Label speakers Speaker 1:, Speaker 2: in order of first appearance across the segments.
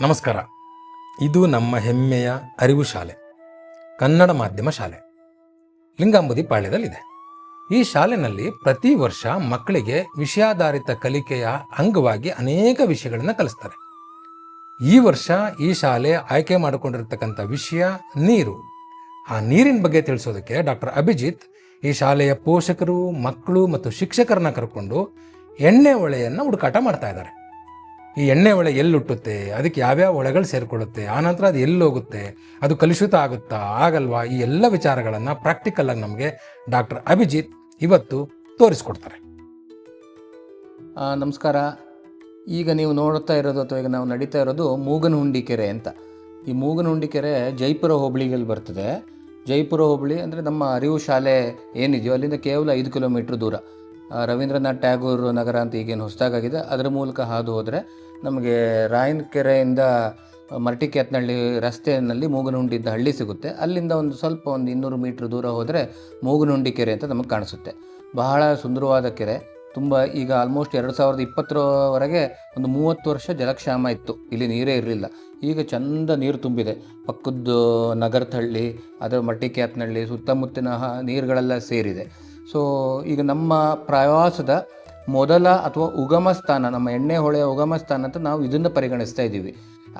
Speaker 1: ನಮಸ್ಕಾರ. ಇದು ನಮ್ಮ ಹೆಮ್ಮೆಯ ಅರಿವು ಶಾಲೆ, ಕನ್ನಡ ಮಾಧ್ಯಮ ಶಾಲೆ. ಲಿಂಗಾಂಬುದಿ ಪಾಳ್ಯದಲ್ಲಿದೆ. ಈ ಶಾಲೆನಲ್ಲಿ ಪ್ರತಿ ವರ್ಷ ಮಕ್ಕಳಿಗೆ ವಿಷಯಾಧಾರಿತ ಕಲಿಕೆಯ ಅಂಗವಾಗಿ ಅನೇಕ ವಿಷಯಗಳನ್ನು ಕಲಿಸ್ತಾರೆ. ಈ ವರ್ಷ ಈ ಶಾಲೆ ಆಯ್ಕೆ ಮಾಡಿಕೊಂಡಿರ್ತಕ್ಕಂಥ ವಿಷಯ ನೀರು. ಆ ನೀರಿನ ಬಗ್ಗೆ ತಿಳಿಸೋದಕ್ಕೆ ಡಾಕ್ಟರ್ ಅಭಿಜಿತ್ ಈ ಶಾಲೆಯ ಪೋಷಕರು, ಮಕ್ಕಳು ಮತ್ತು ಶಿಕ್ಷಕರನ್ನ ಕರ್ಕೊಂಡು ಎಣ್ಣೆ ಒಳೆಯನ್ನು ಹುಡುಕಾಟ ಮಾಡ್ತಾ ಇದ್ದಾರೆ. ಈ ಎಣ್ಣೆ ಹೊಳೆ ಎಲ್ಲಿ ಹುಟ್ಟುತ್ತೆ ಅದಕ್ಕೆ ಯಾವ್ಯಾವ ಹೊಳೆಗಳು ಸೇರಿಕೊಳ್ಳುತ್ತೆ ಆನಂತರ ಅದು ಎಲ್ಲಿ ಹೋಗುತ್ತೆ ಅದು ಕಲುಷಿತ ಆಗುತ್ತಾ, ಆಗಲ್ವಾ, ಈ ಎಲ್ಲ ವಿಚಾರಗಳನ್ನು ಪ್ರಾಕ್ಟಿಕಲ್ಲಾಗಿ ನಮಗೆ ಡಾಕ್ಟರ್ ಅಭಿಜಿತ್ ಇವತ್ತು ತೋರಿಸ್ಕೊಡ್ತಾರೆ.
Speaker 2: ನಮಸ್ಕಾರ. ಈಗ ನೀವು ನೋಡ್ತಾ ಇರೋದು ಅಥವಾ ಈಗ ನಾವು ನಡೀತಾ ಇರೋದು ಮೂಗನಹುಂಡಿ ಕೆರೆ ಅಂತ. ಈ ಮೂಗನಹುಂಡಿ ಕೆರೆ ಜೈಪುರ ಹೋಬಳಿಗಲ್ಲಿ ಬರ್ತದೆ. ಜೈಪುರ ಹೋಬಳಿ ಅಂದರೆ ನಮ್ಮ ಅರಿವು ಶಾಲೆ ಏನಿದೆಯೋ ಅಲ್ಲಿಂದ ಕೇವಲ ಐದು ಕಿಲೋಮೀಟ್ರ್ ದೂರ. ರವೀಂದ್ರನಾಥ್ ಟ್ಯಾಗೂರ್ ನಗರ ಅಂತ ಈಗೇನು ಹೊಸದಾಗಿದೆ ಅದರ ಮೂಲಕ ಹಾದು ಹೋದರೆ ನಮಗೆ ರಾಯನ್ ಕೆರೆಯಿಂದ ಮರಟಿಕ್ಯಾತ್ನಹಳ್ಳಿ ರಸ್ತೆಯಲ್ಲಿ ಮೂಗನುಂಡಿದ್ದ ಹಳ್ಳಿ ಸಿಗುತ್ತೆ. ಅಲ್ಲಿಂದ ಒಂದು ಸ್ವಲ್ಪ ಒಂದು ಇನ್ನೂರು ಮೀಟ್ರ್ ದೂರ ಹೋದರೆ ಮೂಗನುಂಡಿ ಕೆರೆ ಅಂತ ನಮಗೆ ಕಾಣಿಸುತ್ತೆ. ಬಹಳ ಸುಂದರವಾದ ಕೆರೆ. ತುಂಬ ಈಗ ಆಲ್ಮೋಸ್ಟ್ ಎರಡು ಸಾವಿರದ ಇಪ್ಪತ್ತರವರೆಗೆ ಒಂದು ಮೂವತ್ತು ವರ್ಷ ಜಲಕ್ಷಾಮ ಇತ್ತು. ಇಲ್ಲಿ ನೀರೇ ಇರಲಿಲ್ಲ. ಈಗ ಚಂದ ನೀರು ತುಂಬಿದೆ. ಪಕ್ಕದ್ದು ನಗರತಹಳ್ಳಿ ಅದರ ಮಟ್ಟಿಕ್ಯಾತ್ನಹಳ್ಳಿ ಸುತ್ತಮುತ್ತಿನ ಹ- ನೀರುಗಳೆಲ್ಲ ಸೇರಿದೆ. ಸೊ ಈಗ ನಮ್ಮ ಪ್ರವಾಸದ ಮೊದಲ ಅಥವಾ ಉಗಮ ಸ್ಥಾನ, ನಮ್ಮ ಎಣ್ಣೆ ಹೊಳೆಯ ಉಗಮ ಸ್ಥಾನ ಅಂತ ನಾವು ಇದನ್ನು ಪರಿಗಣಿಸ್ತಾ ಇದ್ದೀವಿ.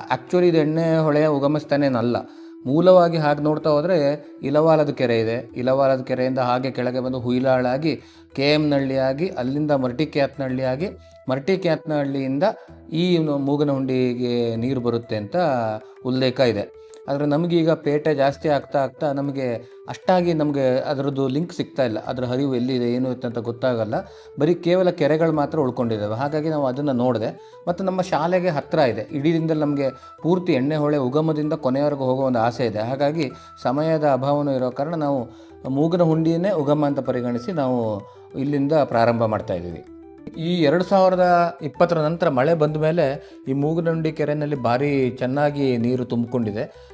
Speaker 2: ಆ್ಯಕ್ಚುಲಿ ಇದು ಎಣ್ಣೆ ಹೊಳೆಯ ಉಗಮ ಸ್ಥಾನೇನಲ್ಲ. ಮೂಲವಾಗಿ ಹಾಗೆ ನೋಡ್ತಾ ಹೋದರೆ ಇಲವಾಲದ ಕೆರೆ ಇದೆ. ಇಲವಾಲದ ಕೆರೆಯಿಂದ ಹಾಗೆ ಕೆಳಗೆ ಬಂದು ಹುಯಿಲಾಳಾಗಿ ಕೆ ಎಮ್ನಹಳ್ಳಿಯಾಗಿ ಅಲ್ಲಿಂದ ಮರಟಿಕ್ಯಾತ್ನಹಳ್ಳಿಯಾಗಿ ಮರಟಿಕ್ಯಾತ್ನಹಳ್ಳಿಯಿಂದ ಈ ಮೂಗನಹುಂಡಿಗೆ ನೀರು ಬರುತ್ತೆ ಅಂತ ಉಲ್ಲೇಖ ಇದೆ. ಆದರೆ ನಮಗೀಗ ಪೇಟೆ ಜಾಸ್ತಿ ಆಗ್ತಾ ಆಗ್ತಾ ನಮಗೆ ಅಷ್ಟಾಗಿ ನಮಗೆ ಅದರದ್ದು ಲಿಂಕ್ ಸಿಗ್ತಾ ಇಲ್ಲ. ಅದರ ಹರಿವು ಎಲ್ಲಿದೆ, ಏನು ಇತ್ತು ಅಂತ ಗೊತ್ತಾಗಲ್ಲ. ಬರೀ ಕೇವಲ ಕೆರೆಗಳು ಮಾತ್ರ ಉಳ್ಕೊಂಡಿದ್ದಾವೆ ಹಾಗಾಗಿ ನಾವು ಅದನ್ನು ನೋಡಿದೆ. ಮತ್ತು ನಮ್ಮ ಶಾಲೆಗೆ ಹತ್ತಿರ ಇದೆ. ಇಡೀದಿಂದಲೇ ನಮಗೆ ಪೂರ್ತಿ ಎಣ್ಣೆ ಹೊಳೆ ಉಗಮದಿಂದ ಕೊನೆಯವರೆಗೂ ಹೋಗೋ ಒಂದು ಆಸೆ ಇದೆ. ಹಾಗಾಗಿ ಸಮಯದ ಅಭಾವನೂ ಇರೋ ಕಾರಣ ನಾವು ಮೂಗನ ಹುಂಡಿಯನ್ನೇ ಉಗಮ ಅಂತ ಪರಿಗಣಿಸಿ ನಾವು ಇಲ್ಲಿಂದ ಪ್ರಾರಂಭ ಮಾಡ್ತಾ ಇದ್ದೀವಿ. ಈ ಎರಡು ಸಾವಿರದ ಇಪ್ಪತ್ತರ ನಂತರ ಮಳೆ ಬಂದ ಮೇಲೆ ಈ ಮೂಗನಂಡಿ ಕೆರೆಯಲ್ಲಿ ಭಾರಿ ಚೆನ್ನಾಗಿ ನೀರು ತುಂಬಿಕೊಂಡಿದೆ.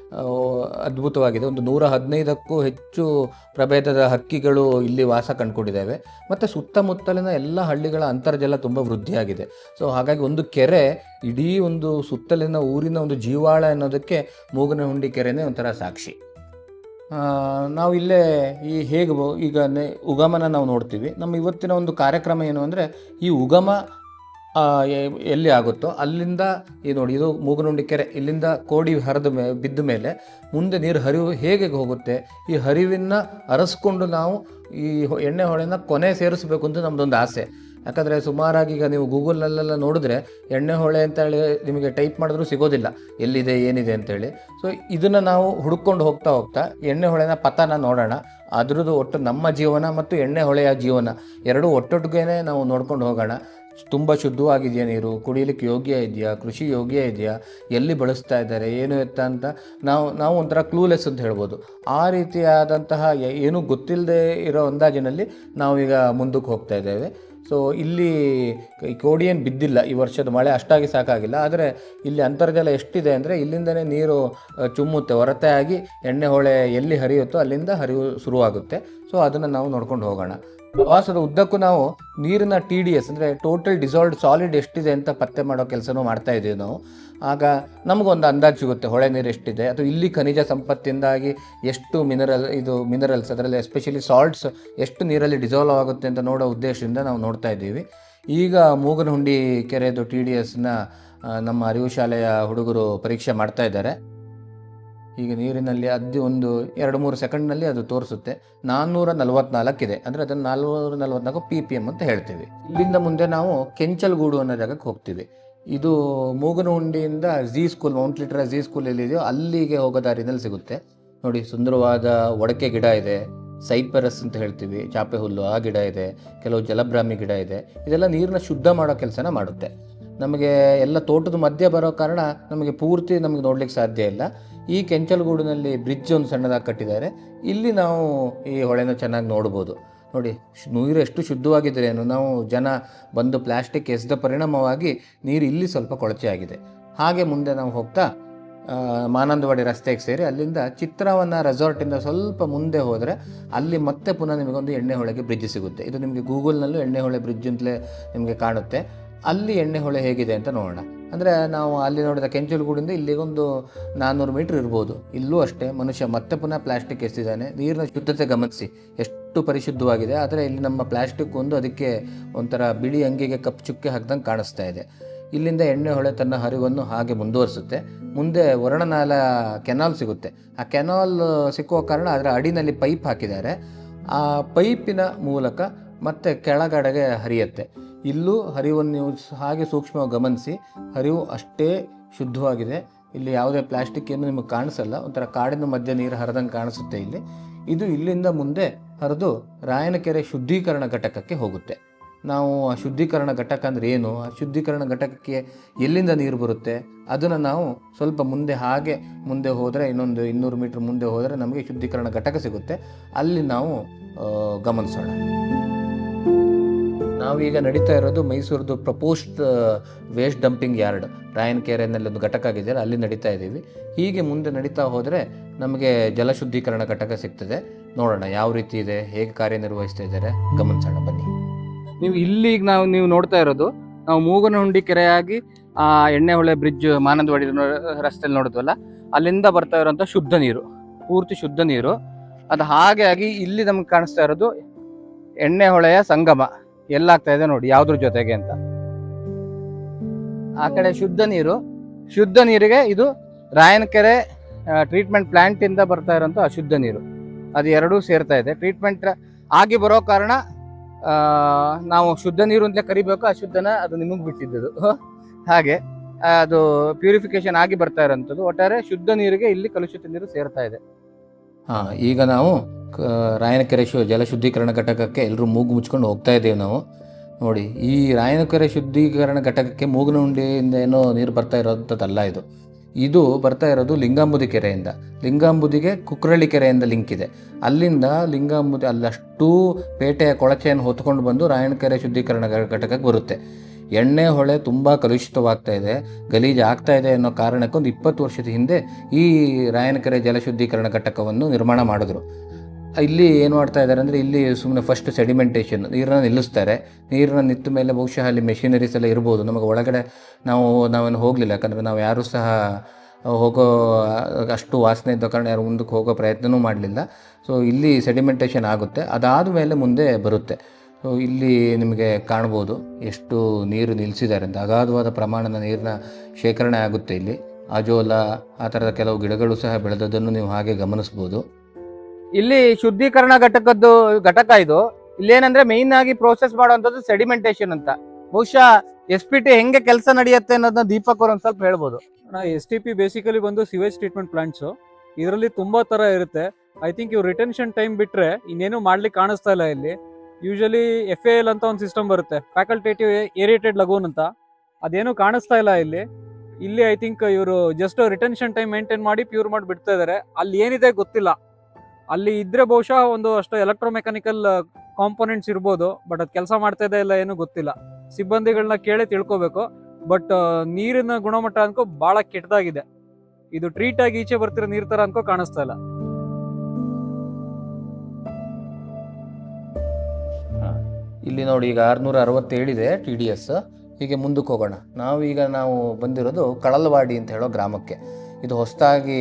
Speaker 2: ಅದ್ಭುತವಾಗಿದೆ. ಒಂದು ನೂರ ಹದಿನೈದಕ್ಕೂ ಹೆಚ್ಚು ಪ್ರಭೇದದ ಹಕ್ಕಿಗಳು ಇಲ್ಲಿ ವಾಸ ಕಂಡುಕೊಂಡಿದ್ದಾವೆ. ಮತ್ತು ಸುತ್ತಮುತ್ತಲಿನ ಎಲ್ಲ ಹಳ್ಳಿಗಳ ಅಂತರ್ಜಲ ತುಂಬ ವೃದ್ಧಿಯಾಗಿದೆ. ಸೊ ಹಾಗಾಗಿ ಒಂದು ಕೆರೆ ಇಡೀ ಒಂದು ಸುತ್ತಲಿನ ಊರಿನ ಒಂದು ಜೀವಾಳ ಅನ್ನೋದಕ್ಕೆ ಮೂಗನಹುಂಡಿ ಕೆರೆನೇ ಒಂಥರ ಸಾಕ್ಷಿ. ನಾವು ಇಲ್ಲೇ ಈ ಹೇಗೆ ಈಗ ಉಗಮನ ನಾವು ನೋಡ್ತೀವಿ. ನಮ್ಮ ಇವತ್ತಿನ ಒಂದು ಕಾರ್ಯಕ್ರಮ ಏನು ಅಂದರೆ ಈ ಉಗಮ ಎಲ್ಲಿ ಆಗುತ್ತೋ ಅಲ್ಲಿಂದ ಈ ನೋಡಿ ಇದು ಮೂಗನುಂಡಿ ಕೆರೆ, ಇಲ್ಲಿಂದ ಕೋಡಿ ಹರಿದ ಮೇ ಬಿದ್ದ ಮೇಲೆ ಮುಂದೆ ನೀರು ಹರಿವು ಹೇಗೆ ಹೋಗುತ್ತೆ, ಈ ಹರಿವಿನ ಅರಸ್ಕೊಂಡು ನಾವು ಈ ಎಣ್ಣೆ ಹೊಳೆನ ಕೊನೆ ಸೇರಿಸಬೇಕು ಅಂತ ನಮ್ಮದೊಂದು ಆಸೆ. ಯಾಕಂದರೆ ಸುಮಾರಾಗಿ ಈಗ ನೀವು ಗೂಗಲ್ನಲ್ಲೆಲ್ಲ ನೋಡಿದ್ರೆ ಎಣ್ಣೆ ಹೊಳೆ ಅಂತ ಹೇಳಿ ನಿಮಗೆ ಟೈಪ್ ಮಾಡಿದ್ರೂ ಸಿಗೋದಿಲ್ಲ. ಎಲ್ಲಿದೆ, ಏನಿದೆ ಅಂತೇಳಿ ಸೊ ಇದನ್ನು ನಾವು ಹುಡ್ಕೊಂಡು ಹೋಗ್ತಾ ಹೋಗ್ತಾ ಎಣ್ಣೆ ಹೊಳೆನ ಪಥನ ನೋಡೋಣ. ಅದ್ರದ್ದು ಒಟ್ಟು ನಮ್ಮ ಜೀವನ ಮತ್ತು ಎಣ್ಣೆ ಹೊಳೆಯ ಜೀವನ. ಎರಡೂ ಒಟ್ಟೊಟ್ಟಿಗೆ ನಾವು ನೋಡ್ಕೊಂಡು ಹೋಗೋಣ. ತುಂಬ ಶುದ್ಧವಾಗಿದೆಯಾ ನೀರು? ಕುಡಿಯಲಿಕ್ಕೆ ಯೋಗ್ಯ ಇದೆಯಾ? ಕೃಷಿ ಯೋಗ್ಯ ಇದೆಯಾ? ಎಲ್ಲಿ ಬಳಸ್ತಾ ಇದ್ದಾರೆ? ಏನು ಎತ್ತ ಅಂತ ನಾವು ನಾವು ಒಂಥರ ಕ್ಲೂಲೆಸ್ ಅಂತ ಹೇಳ್ಬೋದು. ಆ ರೀತಿಯಾದಂತಹ, ಏನೂ ಗೊತ್ತಿಲ್ಲದೆ ಇರೋ ಅಂದಾಜಿನಲ್ಲಿ ನಾವೀಗ ಮುಂದಕ್ಕೆ ಹೋಗ್ತಾ ಇದ್ದೇವೆ. ಸೊ ಇಲ್ಲಿ ಕೋಡಿಯೇನು ಬಿದ್ದಿಲ್ಲ ಈ ವರ್ಷದ ಮಳೆ, ಅಷ್ಟಾಗಿ ಸಾಕಾಗಿಲ್ಲ. ಆದರೆ ಇಲ್ಲಿ ಅಂತರ್ಜಲ ಎಷ್ಟಿದೆ ಅಂದರೆ ಇಲ್ಲಿಂದನೇ ನೀರು ಚುಮ್ಮುತ್ತೆ. ಹೊರತೆ ಆಗಿ ಎಣ್ಣೆ ಹೊಳೆ ಎಲ್ಲಿ ಹರಿಯುತ್ತೋ ಅಲ್ಲಿಂದ ಹರಿವು ಶುರುವಾಗುತ್ತೆ. ಸೊ ಅದನ್ನು ನಾವು ನೋಡ್ಕೊಂಡು ಹೋಗೋಣ. ಪ್ರವಾಸದ ಉದ್ದಕ್ಕೂ ನಾವು ನೀರಿನ ಟಿ ಡಿ ಎಸ್ ಅಂದರೆ ಟೋಟಲ್ ಡಿಸಾಲ್ಡ್ ಸಾಲಿಡ್ ಎಷ್ಟಿದೆ ಅಂತ ಪತ್ತೆ ಮಾಡೋ ಕೆಲಸನೂ ಮಾಡ್ತಾ ಇದ್ದೀವಿ ನಾವು. ಆಗ ನಮಗೊಂದು ಅಂದಾಜು ಸಿಗುತ್ತೆ, ಹೊಳೆ ನೀರು ಎಷ್ಟಿದೆ ಅಥವಾ ಇಲ್ಲಿ ಖನಿಜ ಸಂಪತ್ತಿಂದಾಗಿ ಎಷ್ಟು ಮಿನರಲ್ ಇದು ಮಿನರಲ್ಸ್ ಅದರಲ್ಲಿ ಎಸ್ಪೆಷಲಿ ಸಾಲ್ಟ್ಸ್ ಎಷ್ಟು ನೀರಲ್ಲಿ ಡಿಸಾಲ್ವ್ ಆಗುತ್ತೆ ಅಂತ ನೋಡೋ ಉದ್ದೇಶದಿಂದ ನಾವು ನೋಡ್ತಾ ಇದ್ದೀವಿ. ಈಗ ಮೂಗನಹುಂಡಿ ಕೆರೆದು ಟಿ ಡಿ ಎಸ್ನ ನಮ್ಮ ಅರಿವು ಶಾಲೆಯ ಹುಡುಗರು ಪರೀಕ್ಷೆ ಮಾಡ್ತಾ ಇದ್ದಾರೆ. ಈಗ ನೀರಿನಲ್ಲಿ ಅದು ಒಂದು ಎರಡು ಮೂರು ಸೆಕೆಂಡ್ನಲ್ಲಿ ಅದು ತೋರಿಸುತ್ತೆ. ನಾನ್ನೂರ ನಲವತ್ನಾಲ್ಕಿದೆ ಅಂದರೆ ಅದನ್ನು ನಾಲ್ನೂರ ನಲವತ್ನಾಲ್ಕು ಪಿ ಪಿ ಎಂ ಅಂತ ಹೇಳ್ತೀವಿ. ಇಲ್ಲಿಂದ ಮುಂದೆ ನಾವು ಕೆಂಚಲ್ಗೂಡು ಅನ್ನೋ ಜಾಗಕ್ಕೆ ಹೋಗ್ತೀವಿ. ಇದು ಮೂಗನಹುಂಡಿಯಿಂದ Zee School Mount Litera Zee School ಎಲ್ಲಿದೆಯೋ ಅಲ್ಲಿಗೆ ಹೋಗೋ ದಾರಿನಲ್ಲಿ ಸಿಗುತ್ತೆ. ನೋಡಿ, ಸುಂದರವಾದ ಒಡಕೆ ಗಿಡ ಇದೆ. ಸೈಪರಸ್ ಅಂತ ಹೇಳ್ತೀವಿ. ಚಾಪೆ ಹುಲ್ಲು ಆ ಗಿಡ ಇದೆ. ಕೆಲವು ಜಲಭ್ರಾಮಿ ಗಿಡ ಇದೆ. ಇದೆಲ್ಲ ನೀರನ್ನ ಶುದ್ಧ ಮಾಡೋ ಕೆಲಸನ ಮಾಡುತ್ತೆ. ನಮಗೆ ಎಲ್ಲ ತೋಟದ ಮಧ್ಯೆ ಬರೋ ಕಾರಣ ನಮಗೆ ಪೂರ್ತಿ ನಮಗೆ ನೋಡ್ಲಿಕ್ಕೆ ಸಾಧ್ಯ ಇಲ್ಲ. ಈ ಕೆಂಚಲಗೂಡಿನಲ್ಲಿ ಬ್ರಿಡ್ಜ್ ಒಂದು ಸಣ್ಣದಾಗಿ ಕಟ್ಟಿದ್ದಾರೆ. ಇಲ್ಲಿ ನಾವು ಈ ಹೊಳೆನ ಚೆನ್ನಾಗಿ ನೋಡ್ಬೋದು. ನೋಡಿ ನೀರು ಎಷ್ಟು ಶುದ್ಧವಾಗಿದ್ರೇನು ನಾವು ಜನ ಬಂದು ಪ್ಲಾಸ್ಟಿಕ್ ಎಸೆದ ಪರಿಣಾಮವಾಗಿ ನೀರು ಇಲ್ಲಿ ಸ್ವಲ್ಪ ಕೊಳಚೆ ಆಗಿದೆ. ಹಾಗೆ ಮುಂದೆ ನಾವು ಹೋಗ್ತಾ ಮಾನಂದವಾಡಿ ರಸ್ತೆಗೆ ಸೇರಿ ಅಲ್ಲಿಂದ ಚಿತ್ರವನ್ನ ರೆಸಾರ್ಟಿಂದ ಸ್ವಲ್ಪ ಮುಂದೆ ಹೋದರೆ ಅಲ್ಲಿ ಮತ್ತೆ ಪುನಃ ನಿಮಗೊಂದು ಎಣ್ಣೆ ಹೊಳೆಗೆ ಬ್ರಿಡ್ಜ್ ಸಿಗುತ್ತೆ. ಇದು ನಿಮಗೆ ಗೂಗಲ್ನಲ್ಲೂ ಎಣ್ಣೆ ಹೊಳೆ ಬ್ರಿಡ್ಜ್ ಅಂತಲೇ ನಿಮಗೆ ಕಾಣುತ್ತೆ. ಅಲ್ಲಿ ಎಣ್ಣೆ ಹೊಳೆ ಹೇಗಿದೆ ಅಂತ ನೋಡೋಣ. ಅಂದರೆ ನಾವು ಅಲ್ಲಿ ನೋಡಿದ ಕೆಂಚಲಗೂಡಿಂದ ಇಲ್ಲಿಗೊಂದು ನಾನ್ನೂರು ಮೀಟ್ರ್ ಇರ್ಬೋದು. ಇಲ್ಲೂ ಅಷ್ಟೇ, ಮನುಷ್ಯ ಮತ್ತೆ ಪುನಃ ಪ್ಲಾಸ್ಟಿಕ್ ಎಸ್ತಿದ್ದಾನೆ ನೀರಿನ ಶುದ್ಧತೆ ಗಮನಿಸಿ. ಎಷ್ಟು ಪರಿಶುದ್ಧವಾಗಿದೆ, ಆದರೆ ಇಲ್ಲಿ ನಮ್ಮ ಪ್ಲಾಸ್ಟಿಕ್ ಒಂದು ಅದಕ್ಕೆ ಒಂಥರ ಬಿಳಿ ಅಂಗಿಗೆ ಕಪ್ಪು ಚುಕ್ಕೆ ಹಾಕ್ದಂಗೆ ಕಾಣಿಸ್ತಾ ಇದೆ. ಇಲ್ಲಿಂದ ಎಣ್ಣೆ ಹೊಳೆ ತನ್ನ ಹರಿವನ್ನು ಹಾಗೆ ಮುಂದುವರಿಸುತ್ತೆ. ಮುಂದೆ ವರ್ಣನಾಲ ಕೆನಾಲ್ ಸಿಗುತ್ತೆ. ಆ ಕೆನಾಲ್ ಸಿಕ್ಕುವ ಕಾರಣ ಅದರ ಅಡಿನಲ್ಲಿ ಪೈಪ್ ಹಾಕಿದ್ದಾರೆ. ಆ ಪೈಪಿನ ಮೂಲಕ ಮತ್ತೆ ಕೆಳಗಡೆಗೆ ಹರಿಯುತ್ತೆ. ಇಲ್ಲೂ ಹರಿವನ್ನು ನೀವು ಹಾಗೆ ಸೂಕ್ಷ್ಮವಾಗಿ ಗಮನಿಸಿ, ಹರಿವು ಅಷ್ಟೇ ಶುದ್ಧವಾಗಿದೆ. ಇಲ್ಲಿ ಯಾವುದೇ ಪ್ಲಾಸ್ಟಿಕ್ ಏನು ನಿಮಗೆ ಕಾಣಿಸಲ್ಲ. ಒಂಥರ ಕಾಡಿನ ಮಧ್ಯೆ ನೀರು ಹರಿದಂಗೆ ಕಾಣಿಸುತ್ತೆ ಇಲ್ಲಿ. ಇದು ಇಲ್ಲಿಂದ ಮುಂದೆ ಹರಿದು ರಾಯನಕೆರೆ ಶುದ್ಧೀಕರಣ ಘಟಕಕ್ಕೆ ಹೋಗುತ್ತೆ. ನಾವು ಆ ಶುದ್ಧೀಕರಣ ಘಟಕ ಅಂದರೆ ಏನು? ಆ ಶುದ್ಧೀಕರಣ ಘಟಕಕ್ಕೆ ಎಲ್ಲಿಂದ ನೀರು ಬರುತ್ತೆ? ಅದನ್ನು ನಾವು ಸ್ವಲ್ಪ ಮುಂದೆ ಹಾಗೆ ಮುಂದೆ ಹೋದರೆ, ಇನ್ನೊಂದು ಇನ್ನೂರು ಮೀಟ್ರ್ ಮುಂದೆ ಹೋದರೆ ನಮಗೆ ಶುದ್ಧೀಕರಣ ಘಟಕ ಸಿಗುತ್ತೆ. ಅಲ್ಲಿ ನಾವು ಗಮನಿಸೋಣ. ನಾವೀಗ ನಡೀತಾ ಇರೋದು ಮೈಸೂರದು ಪ್ರಪೋಸ್ಟ್ ವೇಸ್ಟ್ ಡಂಪಿಂಗ್ ಯಾರ್ಡ್. ರಾಯನಕೆರೆನಲ್ಲಿ ಒಂದು ಘಟಕ ಆಗಿದೆಯಲ್ಲ, ಅಲ್ಲಿ ನಡೀತಾ ಇದ್ದೀವಿ. ಹೀಗೆ ಮುಂದೆ ನಡೀತಾ ಹೋದರೆ ನಮಗೆ ಜಲಶುದ್ಧೀಕರಣ ಘಟಕ ಸಿಗ್ತದೆ. ನೋಡೋಣ ಯಾವ ರೀತಿ ಇದೆ, ಹೇಗೆ ಕಾರ್ಯನಿರ್ವಹಿಸ್ತಾ ಇದ್ದಾರೆ. ಗಮನಿಸೋಣ, ಬನ್ನಿ.
Speaker 3: ನೀವು ಇಲ್ಲಿ ಈಗ ನಾವು, ನೀವು ನೋಡ್ತಾ ಇರೋದು, ನಾವು ಮೂಗನಹುಂಡಿ ಕೆರೆಯಾಗಿ, ಆ, ಎಣ್ಣೆಹೊಳೆ ಬ್ರಿಡ್ಜ್ ಮಾನಂದವಾಡಿ ರಸ್ತೆಯಲ್ಲಿ ನೋಡಿದ್ವಲ್ಲ, ಅಲ್ಲಿಂದ ಬರ್ತಾ ಇರುವಂತ ಶುದ್ಧ ನೀರು, ಪೂರ್ತಿ ಶುದ್ಧ ನೀರು. ಅದು ಹಾಗೆ ಆಗಿ ಇಲ್ಲಿ ನಮ್ಗೆ ಕಾಣಿಸ್ತಾ ಇರೋದು ಎಣ್ಣೆಹೊಳೆಯ ಸಂಗಮ. ಎಲ್ಲಾಗ್ತಾ ಇದೆ ನೋಡಿ, ಯಾವ್ದ್ರ ಜೊತೆಗೆ ಅಂತ. ಆ ಕಡೆ ಶುದ್ಧ ನೀರು, ಶುದ್ಧ ನೀರಿಗೆ ಇದು ರಾಯನಕೆರೆ ಟ್ರೀಟ್ಮೆಂಟ್ ಪ್ಲಾಂಟ್ ಇಂದ ಬರ್ತಾ ಇರೋಂಥ ಅಶುದ್ಧ ನೀರು. ಅದು ಎರಡೂ ಸೇರ್ತಾ ಇದೆ. ಟ್ರೀಟ್ಮೆಂಟ್ ಆಗಿ ಬರೋ ಕಾರಣ ನಾವು ಶುದ್ಧ ನೀರು ಅಂತಲೇ ಕರಿಬೇಕು, ಅಶುದ್ಧನ ಅದು ನಿಮಗೆ ಬಿಟ್ಟಿದ್ದು ಹಾಗೆ, ಅದು ಪ್ಯೂರಿಫಿಕೇಶನ್ ಆಗಿ ಬರ್ತಾ ಇರೋಂಥದ್ದು. ಒಟ್ಟಾರೆ ಶುದ್ಧ ನೀರಿಗೆ ಇಲ್ಲಿ ಕಲುಷಿತ ನೀರು ಸೇರ್ತಾ ಇದೆ.
Speaker 2: ಹಾಂ, ಈಗ ನಾವು ರಾಯನಕೆರೆ ಶು, ಜಲ ಶುದ್ಧೀಕರಣ ಘಟಕಕ್ಕೆ ಎಲ್ಲರೂ ಮೂಗು ಮುಚ್ಕೊಂಡು ಹೋಗ್ತಾ ಇದ್ದೇವೆ ನಾವು. ನೋಡಿ, ಈ ರಾಯನಕೆರೆ ಶುದ್ಧೀಕರಣ ಘಟಕಕ್ಕೆ ಮೂಗಿನ ಉಂಡೆಯಿಂದ ಏನೋ ನೀರು ಬರ್ತಾ ಇರೋಂಥದ್ದಲ್ಲ ಇದು. ಇದು ಬರ್ತಾ ಇರೋದು ಲಿಂಗಾಂಬುದಿ ಕೆರೆಯಿಂದ. ಲಿಂಗಾಂಬುದಿಗೆ ಕುಕ್ರಳ್ಳಿ ಕೆರೆಯಿಂದ ಲಿಂಕ್ ಇದೆ. ಅಲ್ಲಿಂದ ಲಿಂಗಾಂಬುದಿ, ಅಲ್ಲಷ್ಟು ಪೇಟೆಯ ಕೊಳಚೆಯನ್ನು ಹೊತ್ಕೊಂಡು ಬಂದು ರಾಯಣಕೆರೆ ಶುದ್ಧೀಕರಣ ಘಟಕಕ್ಕೆ ಬರುತ್ತೆ. ಎಣ್ಣೆ, ಹೊಳೆ ತುಂಬ ಕಲುಷಿತವಾಗ್ತಾ ಇದೆ. ಗಲೀಜು ಆಗ್ತಾ ಇದೆ ಅನ್ನೋ ಕಾರಣಕ್ಕೊಂದು ಇಪ್ಪತ್ತು ವರ್ಷದ ಹಿಂದೆ ಈ ರಾಯನಕೆರೆ ಜಲ ಶುದ್ಧೀಕರಣ ಘಟಕವನ್ನು ನಿರ್ಮಾಣ ಮಾಡಿದ್ರು. ಇಲ್ಲಿ ಏನು ಮಾಡ್ತಾ ಇದ್ದಾರೆ ಅಂದರೆ ಇಲ್ಲಿ ಸುಮ್ಮನೆ ಫಸ್ಟ್ ಸೆಡಿಮೆಂಟೇಷನ್ ನೀರನ್ನು ನಿಲ್ಲಿಸ್ತಾರೆ. ನೀರನ್ನು ನಿಂತ ಮೇಲೆ ಬಹುಶಃ ಅಲ್ಲಿ ಮೆಷಿನರೀಸ್ ಎಲ್ಲ ಇರ್ಬೋದು. ನಮಗೆ ಒಳಗಡೆ ನಾವು ನಾವೇನು ಹೋಗಲಿಲ್ಲ. ಯಾಕಂದರೆ ನಾವು ಯಾರೂ ಸಹ ಹೋಗೋ, ಅಷ್ಟು ವಾಸನೆ ಇದ್ದ ಕಾರಣ ಯಾರು ಮುಂದಕ್ಕೆ ಹೋಗೋ ಪ್ರಯತ್ನವೂ ಮಾಡಲಿಲ್ಲ. ಸೊ ಇಲ್ಲಿ ಸೆಡಿಮೆಂಟೇಷನ್ ಆಗುತ್ತೆ. ಅದಾದ ಮೇಲೆ ಮುಂದೆ ಬರುತ್ತೆ. ಸೊ ಇಲ್ಲಿ ನಿಮಗೆ ಕಾಣ್ಬೋದು ಎಷ್ಟು ನೀರು ನಿಲ್ಲಿಸಿದ್ದಾರೆ ಅಂತ. ಅಗಾಧವಾದ ಪ್ರಮಾಣದ ನೀರಿನ ಶೇಖರಣೆ ಆಗುತ್ತೆ ಇಲ್ಲಿ. ಅಜೋಲ, ಆ ಥರದ ಕೆಲವು ಗಿಡಗಳು ಸಹ ಬೆಳೆದದ್ದನ್ನು ನೀವು ಹಾಗೆ ಗಮನಿಸ್ಬೋದು.
Speaker 3: ಇಲ್ಲಿ ಶುದ್ಧೀಕರಣ ಘಟಕದ್ದು, ಘಟಕ ಇದು. ಇಲ್ಲೇನಂದ್ರೆ ಮೇಯ್ನ್ ಆಗಿ ಪ್ರೋಸೆಸ್ ಮಾಡುವಂತದ್ದು ಸೆಡಿಮೆಂಟೇಶನ್ ಅಂತ. ಬಹುಶಃ ಎಸ್ ಪಿ ಟಿ ಹೆಂಗೆ ಕೆಲಸ ನಡೆಯುತ್ತೆ ಅನ್ನೋದನ್ನ ದೀಪಕ್ ಅವ್ರು ಒಂದ್ ಸ್ವಲ್ಪ ಹೇಳ್ಬೋದು.
Speaker 4: ಎಸ್ ಟಿ ಪಿ ಬೇಸಿಕಲಿ ಬಂದು ಸಿವೇಜ್ ಟ್ರೀಟ್ಮೆಂಟ್ ಪ್ಲಾಂಟ್ಸ್ ಇದರಲ್ಲಿ ತುಂಬಾ ತರ ಇರುತ್ತೆ. ಐ ಥಿಂಕ್ ಇವ್ರು ರಿಟೆನ್ಷನ್ ಟೈಮ್ ಬಿಟ್ರೆ ಇನ್ನೇನು ಮಾಡ್ಲಿಕ್ಕೆ ಕಾಣಿಸ್ತಾ ಇಲ್ಲ ಇಲ್ಲಿ. ಯೂಶಲಿ ಎಫ್ ಎಲ್ ಅಂತ ಒಂದು ಸಿಸ್ಟಮ್ ಬರುತ್ತೆ. ಫ್ಯಾಕಲ್ಟೇಟಿವ್ ಏರಿಯೇಟೆಡ್ ಲಗೋನ್ ಅಂತ. ಅದೇನು ಕಾಣಿಸ್ತಾ ಇಲ್ಲ ಇಲ್ಲಿ. ಇಲ್ಲಿ ಐ ಥಿಂಕ್ ಇವರು ಜಸ್ಟ್ ರಿಟೆನ್ಷನ್ ಟೈಮ್ ಮೇಂಟೈನ್ ಮಾಡಿ ಪ್ಯೂರ್ ಮಾಡಿ ಬಿಡ್ತಾ ಇದ್ದಾರೆ ಅಲ್ಲಿ ಏನಿದೆ ಗೊತ್ತಿಲ್ಲ. ಅಲ್ಲಿ ಇದ್ರೆ ಬಹುಶಃ ಒಂದು ಅಷ್ಟು ಎಲೆಕ್ಟ್ರೋಮೆಕಾನಿಕಲ್ ಕಾಂಪೊನೆಂಟ್ಸ್ ಇರ್ಬೋದು ಬಟ್ ಅದು ಕೆಲಸ ಮಾಡ್ತಾ ಇದೆ ಇಲ್ಲ ಏನು ಗೊತ್ತಿಲ್ಲ. ಸಿಬ್ಬಂದಿಗಳನ್ನ ಕೇಳಿ ತಿಳ್ಕೋಬೇಕು ಬಟ್ ನೀರಿನ ಗುಣಮಟ್ಟ ಅನ್ಕೋ ಬಹಳ ಕೆಟ್ಟದಾಗಿದೆ ಇದು ಟ್ರೀಟ್ ಆಗಿ ಈಚೆ ಬರ್ತಿರೋ ನೀರ್ ತರ ಅನ್ಕೋ ಕಾಣಿಸ್ತಾ ಇಲ್ಲ.
Speaker 2: ಇಲ್ಲಿ ನೋಡಿ ಈಗ ಆರುನೂರ ಅರವತ್ತೇಳಿದೆ ಟಿ ಡಿ ಎಸ್ ಹೀಗೆ ಮುಂದಕ್ಕೆ ಹೋಗೋಣ. ನಾವು ಈಗ ನಾವು ಬಂದಿರೋದು ಕಳಲವಾಡಿ ಅಂತ ಹೇಳೋ ಗ್ರಾಮಕ್ಕೆ. ಇದು ಹೊಸದಾಗಿ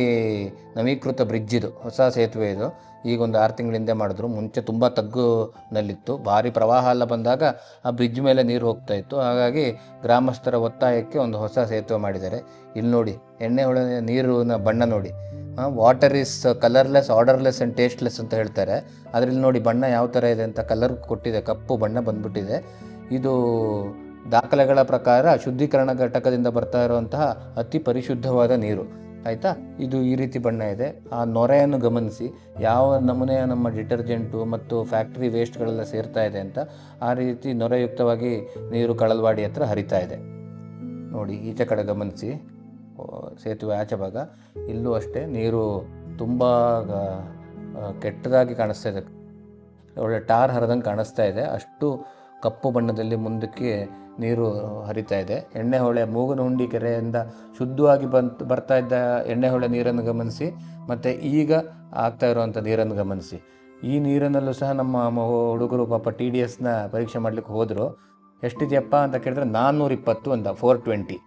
Speaker 2: ನವೀಕೃತ ಬ್ರಿಡ್ಜ್ ಇದು, ಹೊಸ ಸೇತುವೆ ಇದು. ಈಗ ಒಂದು ಆರು ತಿಂಗಳಿಂದ ಮಾಡಿದ್ರು. ಮುಂಚೆ ತುಂಬ ತಗ್ಗುನಲ್ಲಿತ್ತು. ಭಾರಿ ಪ್ರವಾಹ ಎಲ್ಲ ಬಂದಾಗ ಆ ಬ್ರಿಡ್ಜ್ ಮೇಲೆ ನೀರು ಹೋಗ್ತಾ ಇತ್ತು. ಹಾಗಾಗಿ ಗ್ರಾಮಸ್ಥರ ಒತ್ತಾಯಕ್ಕೆ ಒಂದು ಹೊಸ ಸೇತುವೆ ಮಾಡಿದ್ದಾರೆ. ಇಲ್ಲಿ ನೋಡಿ, ಎಣ್ಣೆ ಹೊಳೆ, ನೀರಿನ ಬಣ್ಣ ನೋಡಿ. Water is colourless odourless and tasteless ಅಂತ ಹೇಳ್ತಾರೆ. ಅದರಲ್ಲಿ ನೋಡಿ, ಬಣ್ಣ ಯಾವ ಥರ ಇದೆ ಅಂತ ಕಲರ್ ಕೊಟ್ಟಿದೆ, ಕಪ್ಪು ಬಣ್ಣ ಬಂದ್ಬಿಟ್ಟಿದೆ. ಇದು ದಾಖಲೆಗಳ ಪ್ರಕಾರ ಶುದ್ಧೀಕರಣ ಘಟಕದಿಂದ ಬರ್ತಾ ಇರುವಂತಹ ಅತಿ ಪರಿಶುದ್ಧವಾದ ನೀರು. ಆಯಿತಾ? ಇದು ಈ ರೀತಿ ಬಣ್ಣ ಇದೆ. ಆ ನೊರೆಯನ್ನು ಗಮನಿಸಿ. ಯಾವ ನಮೂನೆಯ ನಮ್ಮ ಡಿಟರ್ಜೆಂಟು ಮತ್ತು ಫ್ಯಾಕ್ಟ್ರಿ ವೇಸ್ಟ್ಗಳೆಲ್ಲ ಸೇರ್ತಾ ಇದೆ ಅಂತ ಆ ರೀತಿ ನೊರೆಯುಕ್ತವಾಗಿ ನೀರು ಕಳಲ್ವಾಡಿ ಹತ್ರ ಹರಿತಾ ಇದೆ. ನೋಡಿ, ಈಚೆ ಕಡೆ ಗಮನಿಸಿ. ಸೇತುವೆ ಆಚೆ ಭಾಗ. ಇಲ್ಲೂ ಅಷ್ಟೇ ನೀರು ತುಂಬ ಕೆಟ್ಟದಾಗಿ ಕಾಣಿಸ್ತಾ ಇದೆ. ಒಳ್ಳೆ ಟಾರ್ ಹರಿದಂಗೆ ಕಾಣಿಸ್ತಾ ಇದೆ. ಅಷ್ಟು ಕಪ್ಪು ಬಣ್ಣದಲ್ಲಿ ಮುಂದಕ್ಕೆ ನೀರು ಹರಿತಾ ಇದೆ. ಎಣ್ಣೆಹೊಳೆ ಮೂಗನಹುಂಡಿ ಕೆರೆಯಿಂದ ಶುದ್ಧವಾಗಿ ಬಂತು, ಬರ್ತಾ ಇದ್ದ ಎಣ್ಣೆಹೊಳೆ ನೀರನ್ನು ಗಮನಿಸಿ, ಮತ್ತು ಈಗ ಆಗ್ತಾ ಇರುವಂಥ ನೀರನ್ನು ಗಮನಿಸಿ. ಈ ನೀರನ್ನಲ್ಲೂ ಸಹ ನಮ್ಮ ಹುಡುಗರು ಪಾಪ ಟಿ ಡಿ ಎಸ್ನ ಪರೀಕ್ಷೆ ಮಾಡಲಿಕ್ಕೆ ಹೋದರು. ಎಷ್ಟಿದೆಯಪ್ಪ ಅಂತ ಕೇಳಿದ್ರೆ ನಾನ್ನೂರ ಇಪ್ಪತ್ತು ಅಂತ ಫೋರ್ ಟ್ವೆಂಟಿ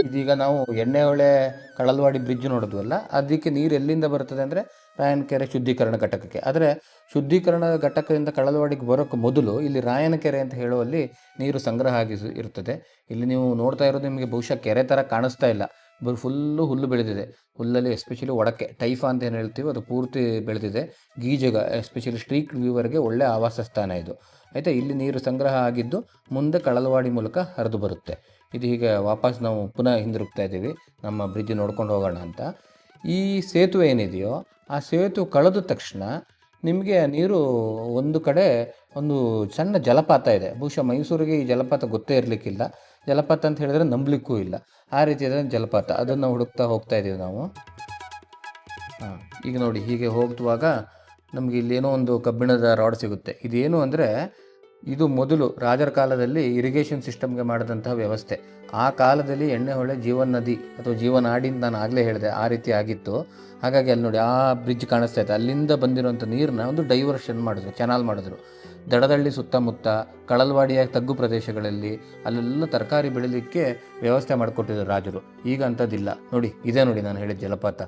Speaker 2: ಇದೀಗ ನಾವು ಎಣ್ಣೆ ಹೊಳೆ ಕಳಲ್ವಾಡಿ ಬ್ರಿಡ್ಜ್ ನೋಡಿದ್ವಲ್ಲ, ಅದಕ್ಕೆ ನೀರು ಎಲ್ಲಿಂದ ಬರ್ತದೆ ಅಂದರೆ ರಾಯನಕೆರೆ ಶುದ್ಧೀಕರಣ ಘಟಕಕ್ಕೆ. ಆದರೆ ಶುದ್ಧೀಕರಣ ಘಟಕದಿಂದ ಕಳಲ್ವಾಡಿಗೆ ಬರೋಕ್ಕೆ ಮೊದಲು ಇಲ್ಲಿ ರಾಯನಕೆರೆ ಅಂತ ಹೇಳುವಲ್ಲಿ ನೀರು ಸಂಗ್ರಹ ಆಗಿ ಇರುತ್ತದೆ ಇಲ್ಲಿ ನೀವು ನೋಡ್ತಾ ಇರೋದು ನಿಮಗೆ ಬಹುಶಃ ಕೆರೆ ಥರ ಕಾಣಿಸ್ತಾ ಇಲ್ಲ. ಬರೀ ಫುಲ್ಲು ಹುಲ್ಲು ಬೆಳೆದಿದೆ. ಹುಲ್ಲಲ್ಲಿ ಎಸ್ಪೆಷಲಿ ಒಡಕೆ, ಟೈಫಾ ಅಂತ ಏನು ಹೇಳ್ತೀವಿ ಅದು ಪೂರ್ತಿ ಬೆಳೆದಿದೆ. ಗೀಜಗ ಎಸ್ಪೆಷಲಿ ಸ್ಟ್ರೀಟ್ ವ್ಯೂವರ್ಗೆ ಒಳ್ಳೆ ಆವಾಸ ಸ್ಥಾನ ಇದು. ಆಯಿತಾ, ಇಲ್ಲಿ ನೀರು ಸಂಗ್ರಹ ಆಗಿದ್ದು ಮುಂದೆ ಕಳಲವಾಡಿ ಮೂಲಕ ಹರಿದು ಬರುತ್ತೆ. ಇದು ಹೀಗೆ ವಾಪಸ್ ನಾವು ಪುನಃ ಹಿಂದಿರುಗ್ತಾ ಇದ್ದೀವಿ. ನಮ್ಮ ಬ್ರಿಡ್ಜ್ ನೋಡ್ಕೊಂಡು ಹೋಗೋಣ ಅಂತ. ಈ ಸೇತುವೆ ಏನಿದೆಯೋ, ಆ ಸೇತುವೆ ಕಳೆದ ತಕ್ಷಣ ನಿಮಗೆ ನೀರು ಒಂದು ಕಡೆ ಒಂದು ಸಣ್ಣ ಜಲಪಾತ ಇದೆ. ಬಹುಶಃ ಮೈಸೂರಿಗೆ ಈ ಜಲಪಾತ ಗೊತ್ತೇ ಇರಲಿಕ್ಕಿಲ್ಲ. ಜಲಪಾತ ಅಂತ ಹೇಳಿದ್ರೆ ನಂಬಲಿಕ್ಕೂ ಇಲ್ಲ. ಆ ರೀತಿಯಾದ ಜಲಪಾತ. ಅದನ್ನು ಹುಡುಕ್ತಾ ಹೋಗ್ತಾ ಇದ್ದೀವಿ ನಾವು. ಈಗ ನೋಡಿ ಹೀಗೆ ಹೋಗುವಾಗ ನಮಗೆ ಇಲ್ಲೇನೋ ಒಂದು ಕಬ್ಬಿಣದ ರಾಡ್ ಸಿಗುತ್ತೆ. ಇದೇನು ಅಂದರೆ ಇದು ಮೊದಲು ರಾಜರ ಕಾಲದಲ್ಲಿ ಇರಿಗೇಷನ್ ಸಿಸ್ಟಮ್ಗೆ ಮಾಡಿದಂತಹ ವ್ಯವಸ್ಥೆ. ಆ ಕಾಲದಲ್ಲಿ ಎಣ್ಣೆ ಹೊಳೆ ಜೀವನ್ ನದಿ ಅಥವಾ ಜೀವನಾಡಿ ಅಂತ ನಾನು ಆಗಲೇ ಹೇಳಿದೆ, ಆ ರೀತಿ ಆಗಿತ್ತು. ಹಾಗಾಗಿ ಅಲ್ಲಿ ನೋಡಿ ಆ ಬ್ರಿಡ್ಜ್ ಕಾಣಿಸ್ತಾ ಇತ್ತು. ಅಲ್ಲಿಂದ ಬಂದಿರುವಂಥ ನೀರನ್ನ ಒಂದು ಡೈವರ್ಷನ್ ಮಾಡಿದ್ರು ಚೆನಾಲ್ ಮಾಡಿದ್ರು. ದಡದಳ್ಳಿ ಸುತ್ತಮುತ್ತ ಕಳಲ್ವಾಡಿಯ ತಗ್ಗು ಪ್ರದೇಶಗಳಲ್ಲಿ ಅಲ್ಲೆಲ್ಲ ತರಕಾರಿ ಬೆಳಿಲಿಕ್ಕೆ ವ್ಯವಸ್ಥೆ ಮಾಡಿಕೊಟ್ಟಿದ್ರು ರಾಜರು. ಈಗ ಅಂಥದ್ದಿಲ್ಲ. ನೋಡಿ, ಇದೆ ನೋಡಿ ನಾನು ಹೇಳಿದ ಜಲಪಾತ.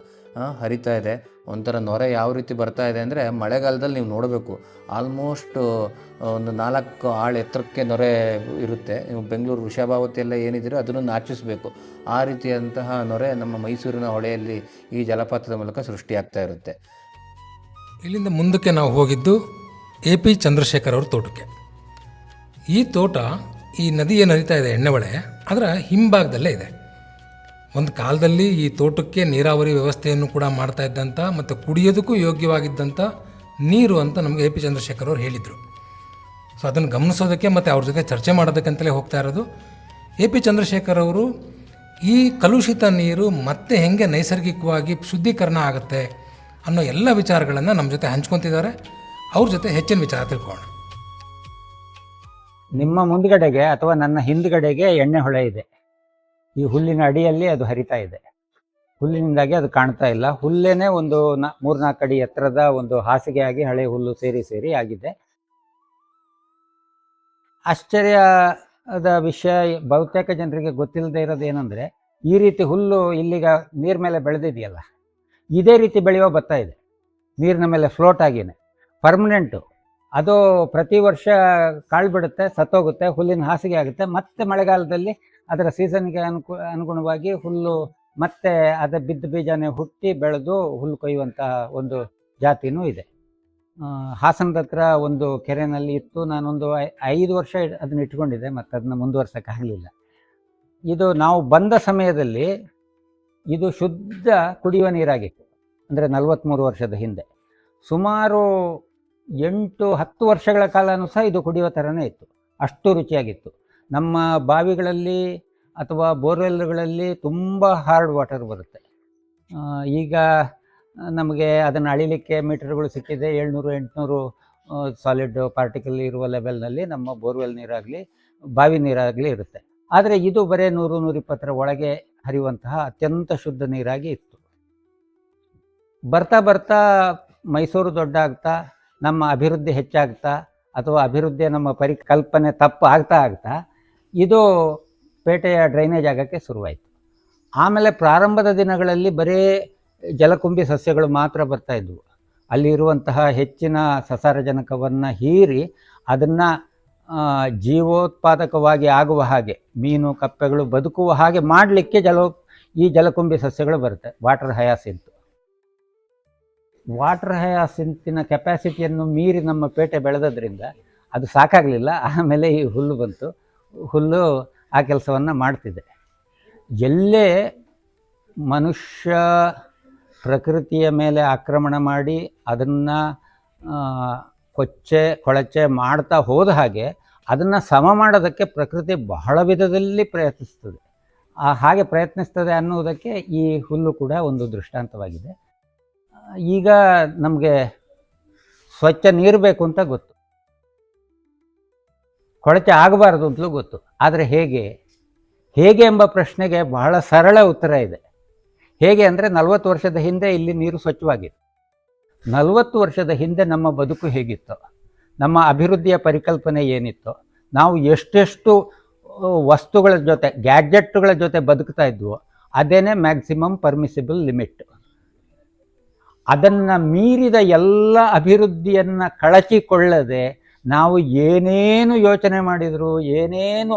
Speaker 2: ಹರಿತಾ ಇದೆ. ಒಂಥರ ನೊರೆ ಯಾವ ರೀತಿ ಬರ್ತಾ ಇದೆ ಅಂದರೆ ಮಳೆಗಾಲದಲ್ಲಿ ನೀವು ನೋಡಬೇಕು. ಆಲ್ಮೋಸ್ಟ್ ಒಂದು ನಾಲ್ಕು ಆಳು ಎತ್ತರಕ್ಕೆ ನೊರೆ ಇರುತ್ತೆ. ನೀವು ಬೆಂಗಳೂರು ವೃಷಭಾವತಿ ಎಲ್ಲ ಏನಿದ್ದೀರೋ ಅದನ್ನು ನಾಚಿಸಬೇಕು. ಆ ರೀತಿಯಂತಹ ನೊರೆ ನಮ್ಮ ಮೈಸೂರಿನ ಹೊಳೆಯಲ್ಲಿ ಈ ಜಲಪಾತದ ಮೂಲಕ ಸೃಷ್ಟಿಯಾಗ್ತಾ ಇರುತ್ತೆ.
Speaker 1: ಇಲ್ಲಿಂದ ಮುಂದಕ್ಕೆ ನಾವು ಹೋಗಿದ್ದು ಎ ಪಿ ಚಂದ್ರಶೇಖರ್ ಅವ್ರ ತೋಟಕ್ಕೆ. ಈ ತೋಟ ಈ ನದಿ ಏನು ಹರಿತಾ ಇದೆ ಎಣ್ಣೆ ಅದರ ಹಿಂಭಾಗದಲ್ಲೇ ಇದೆ. ಒಂದು ಕಾಲದಲ್ಲಿ ಈ ತೋಟಕ್ಕೆ ನೀರಾವರಿ ವ್ಯವಸ್ಥೆಯನ್ನು ಕೂಡ ಮಾಡ್ತಾ ಇದ್ದಂಥ ಮತ್ತು ಕುಡಿಯೋದಕ್ಕೂ ಯೋಗ್ಯವಾಗಿದ್ದಂಥ ನೀರು ಅಂತ ನಮಗೆ ಎ ಪಿ ಚಂದ್ರಶೇಖರ್ ಅವರು ಹೇಳಿದರು. ಸೊ ಅದನ್ನು ಗಮನಿಸೋದಕ್ಕೆ ಮತ್ತು ಅವ್ರ ಜೊತೆ ಚರ್ಚೆ ಮಾಡೋದಕ್ಕಂತಲೇ ಹೋಗ್ತಾ ಇರೋದು. ಎ ಪಿ ಚಂದ್ರಶೇಖರ್ ಅವರು ಈ ಕಲುಷಿತ ನೀರು ಮತ್ತೆ ಹೆಂಗೆ ನೈಸರ್ಗಿಕವಾಗಿ ಶುದ್ಧೀಕರಣ ಆಗುತ್ತೆ ಅನ್ನೋ ಎಲ್ಲ ವಿಚಾರಗಳನ್ನು ನಮ್ಮ ಜೊತೆ ಹಂಚ್ಕೊತಿದ್ದಾರೆ. ಅವ್ರ ಜೊತೆ ಹೆಚ್ಚಿನ ವಿಚಾರ ತಿಳ್ಕೊಳ್ಳೋಣ.
Speaker 5: ನಿಮ್ಮ ಮುಂದ್ಗಡೆಗೆ ಅಥವಾ ನನ್ನ ಹಿಂದ್ಗಡೆಗೆ ಎಣ್ಣೆ ಹೊಳೆ ಇದೆ. ಈ ಹುಲ್ಲಿನ ಅಡಿಯಲ್ಲಿ ಅದು ಹರಿತಾ ಇದೆ. ಹುಲ್ಲಿನಿಂದಾಗಿ ಅದು ಕಾಣ್ತಾ ಇಲ್ಲ. ಹುಲ್ಲೇನೆ ಒಂದು ಮೂರ್ನಾಲ್ಕು ಅಡಿ ಎತ್ತರದ ಒಂದು ಹಾಸಿಗೆಯಾಗಿ ಹಳೆ ಹುಲ್ಲು ಸೇರಿ ಸೇರಿ ಆಗಿದೆ. ಆಶ್ಚರ್ಯದ ವಿಷಯ, ಬಹುತೇಕ ಜನರಿಗೆ ಗೊತ್ತಿಲ್ಲದೆ ಇರೋದು ಏನಂದ್ರೆ, ಈ ರೀತಿ ಹುಲ್ಲು ಇಲ್ಲಿಗ ನೀರ್ ಮೇಲೆ ಬೆಳೆದಿದೆಯಲ್ಲ, ಇದೇ ರೀತಿ ಬೆಳೆಯೋ ಭತ್ತ ಇದೆ. ನೀರಿನ ಮೇಲೆ ಫ್ಲೋಟ್ ಆಗಿನೇ. ಪರ್ಮನೆಂಟು. ಅದು ಪ್ರತಿ ವರ್ಷ ಕಾಳು ಬಿಡುತ್ತೆ ಸತ್ತೋಗುತ್ತೆ, ಹುಲ್ಲಿನ ಹಾಸಿಗೆ ಆಗುತ್ತೆ. ಮತ್ತೆ ಮಳೆಗಾಲದಲ್ಲಿ ಅದರ ಸೀಸನ್ಗೆ ಅನುಕು, ಅನುಗುಣವಾಗಿ ಹುಲ್ಲು ಮತ್ತೆ ಅದ ಬಿದ್ದ ಬೀಜನೇ ಹುಟ್ಟಿ ಬೆಳೆದು ಹುಲ್ಲು ಕೊಯ್ಯುವಂತಹ ಒಂದು ಜಾತಿನೂ ಇದೆ. ಹಾಸನದ ಹತ್ರ ಒಂದು ಕೆರೆನಲ್ಲಿ ಇತ್ತು. ನಾನೊಂದು ಐದು ವರ್ಷ ಅದನ್ನ ಇಟ್ಕೊಂಡಿದ್ದೆ, ಮತ್ತು ಅದನ್ನ ಮುಂದುವರ್ಸೋಕ್ಕಾಗಲಿಲ್ಲ ಇದು ನಾವು ಬಂದ ಸಮಯದಲ್ಲಿ ಇದು ಶುದ್ಧ ಕುಡಿಯುವ ನೀರಾಗಿತ್ತು. ಅಂದರೆ ನಲವತ್ತ್ಮೂರು ವರ್ಷದ ಹಿಂದೆ. ಸುಮಾರು ಎಂಟು ಹತ್ತು ವರ್ಷಗಳ ಕಾಲನೂ ಸಹ ಇದು ಕುಡಿಯುವ ಥರನೇ ಇತ್ತು. ಅಷ್ಟು ರುಚಿಯಾಗಿತ್ತು. ನಮ್ಮ ಬಾವಿಗಳಲ್ಲಿ ಅಥವಾ ಬೋರ್ವೆಲ್ಗಳಲ್ಲಿ ತುಂಬ ಹಾರ್ಡ್ ವಾಟರ್ ಬರುತ್ತೆ. ಈಗ ನಮಗೆ ಅದನ್ನು ಅಳಿಲಿಕ್ಕೆ ಮೀಟರ್ಗಳು ಸಿಕ್ಕಿದೆ. ಏಳ್ನೂರು, ಎಂಟುನೂರು ಸಾಲಿಡ್ ಪಾರ್ಟಿಕಲ್ ಇರುವ ಲೆವೆಲ್ನಲ್ಲಿ ನಮ್ಮ ಬೋರ್ವೆಲ್ ನೀರಾಗಲಿ, ಬಾವಿ ನೀರಾಗಲಿ ಇರುತ್ತೆ. ಆದರೆ ಇದು ಬರೀ ನೂರು, ನೂರಿಪ್ಪತ್ತರ ಒಳಗೆ ಹರಿಯುವಂತಹ ಅತ್ಯಂತ ಶುದ್ಧ ನೀರಾಗಿ ಇತ್ತು. ಬರ್ತಾ ಬರ್ತಾ ಮೈಸೂರು ದೊಡ್ಡಾಗ್ತಾ ನಮ್ಮ ಅಭಿವೃದ್ಧಿ ಹೆಚ್ಚಾಗ್ತಾ, ಅಥವಾ ಅಭಿವೃದ್ಧಿಯ ನಮ್ಮ ಪರಿಕಲ್ಪನೆ ತಪ್ಪು ಆಗ್ತಾ ಆಗ್ತಾ ಇದು ಪೇಟೆಯ ಡ್ರೈನೇಜ್ ಆಗೋಕ್ಕೆ ಶುರುವಾಯಿತು. ಆಮೇಲೆ ಪ್ರಾರಂಭದ ದಿನಗಳಲ್ಲಿ ಬರೀ ಜಲಕುಂಬಿ ಸಸ್ಯಗಳು ಮಾತ್ರ ಬರ್ತಾ ಇದ್ವು. ಅಲ್ಲಿರುವಂತಹ ಹೆಚ್ಚಿನ ಸಸಾರಜನಕವನ್ನು ಹೀರಿ ಅದನ್ನು ಜೀವೋತ್ಪಾದಕವಾಗಿ ಆಗುವ ಹಾಗೆ, ಮೀನು, ಕಪ್ಪೆಗಳು ಬದುಕುವ ಹಾಗೆ ಮಾಡಲಿಕ್ಕೆ ಜಲ, ಈ ಜಲಕುಂಬಿ ಸಸ್ಯಗಳು ಬರುತ್ತೆ, ವಾಟರ್ ಹಯಾಸಿಂತ್ ವಾಟರ್ ಹಯಾಸಿಂತಿನ ಕೆಪಾಸಿಟಿಯನ್ನು ಮೀರಿ ನಮ್ಮ ಪೇಟೆ ಬೆಳೆದದ್ರಿಂದ ಅದು ಸಾಕಾಗಲಿಲ್ಲ. ಆಮೇಲೆ ಈ ಹುಲ್ಲು ಬಂತು. ಹುಲ್ಲು ಆ ಕೆಲಸವನ್ನು ಮಾಡ್ತಿದೆ. ಎಲ್ಲೇ ಮನುಷ್ಯ ಪ್ರಕೃತಿಯ ಮೇಲೆ ಆಕ್ರಮಣ ಮಾಡಿ ಅದನ್ನು ಕೊಚ್ಚೆ, ಕೊಳಚೆ ಮಾಡ್ತಾ ಹೋದ ಹಾಗೆ ಅದನ್ನು ಸಮ ಮಾಡೋದಕ್ಕೆ ಪ್ರಕೃತಿ ಬಹಳ ವಿಧದಲ್ಲಿ ಪ್ರಯತ್ನಿಸ್ತದೆ. ಆ, ಹಾಗೆ ಪ್ರಯತ್ನಿಸ್ತದೆ ಅನ್ನುವುದಕ್ಕೆ ಈ ಹುಲ್ಲು ಕೂಡ ಒಂದು ದೃಷ್ಟಾಂತವಾಗಿದೆ. ಈಗ ನಮಗೆ ಸ್ವಚ್ಛ ನೀರು ಬೇಕು ಅಂತ ಗೊತ್ತು. ಕೊಳಚೆ ಆಗಬಾರ್ದು ಅಂತಲೂ ಗೊತ್ತು. ಆದರೆ ಹೇಗೆ? ಹೇಗೆ ಎಂಬ ಪ್ರಶ್ನೆಗೆ ಬಹಳ ಸರಳ ಉತ್ತರ ಇದೆ. ಹೇಗೆ ಅಂದರೆ ನಲವತ್ತು ವರ್ಷದ ಹಿಂದೆ ಇಲ್ಲಿ ನೀರು ಸ್ವಚ್ಛವಾಗಿತ್ತು. ನಲವತ್ತು ವರ್ಷದ ಹಿಂದೆ ನಮ್ಮ ಬದುಕು ಹೇಗಿತ್ತು? ನಮ್ಮ ಅಭಿವೃದ್ಧಿಯ ಪರಿಕಲ್ಪನೆ ಏನಿತ್ತು? ನಾವು ಎಷ್ಟೆಷ್ಟು ವಸ್ತುಗಳ ಜೊತೆ, ಗ್ಯಾಜೆಟ್ಗಳ ಜೊತೆ ಬದುಕ್ತಾ ಇದ್ವೋ, ಅದೇನೇ ಮ್ಯಾಕ್ಸಿಮಮ್ ಪರ್ಮಿಸಿಬಲ್ ಲಿಮಿಟ್. ಅದನ್ನು ಮೀರಿದ ಎಲ್ಲ ಅಭಿವೃದ್ಧಿಯನ್ನು ಕಳಚಿಕೊಳ್ಳದೆ ನಾವು ಏನೇನು ಯೋಚನೆ ಮಾಡಿದರೂ, ಏನೇನು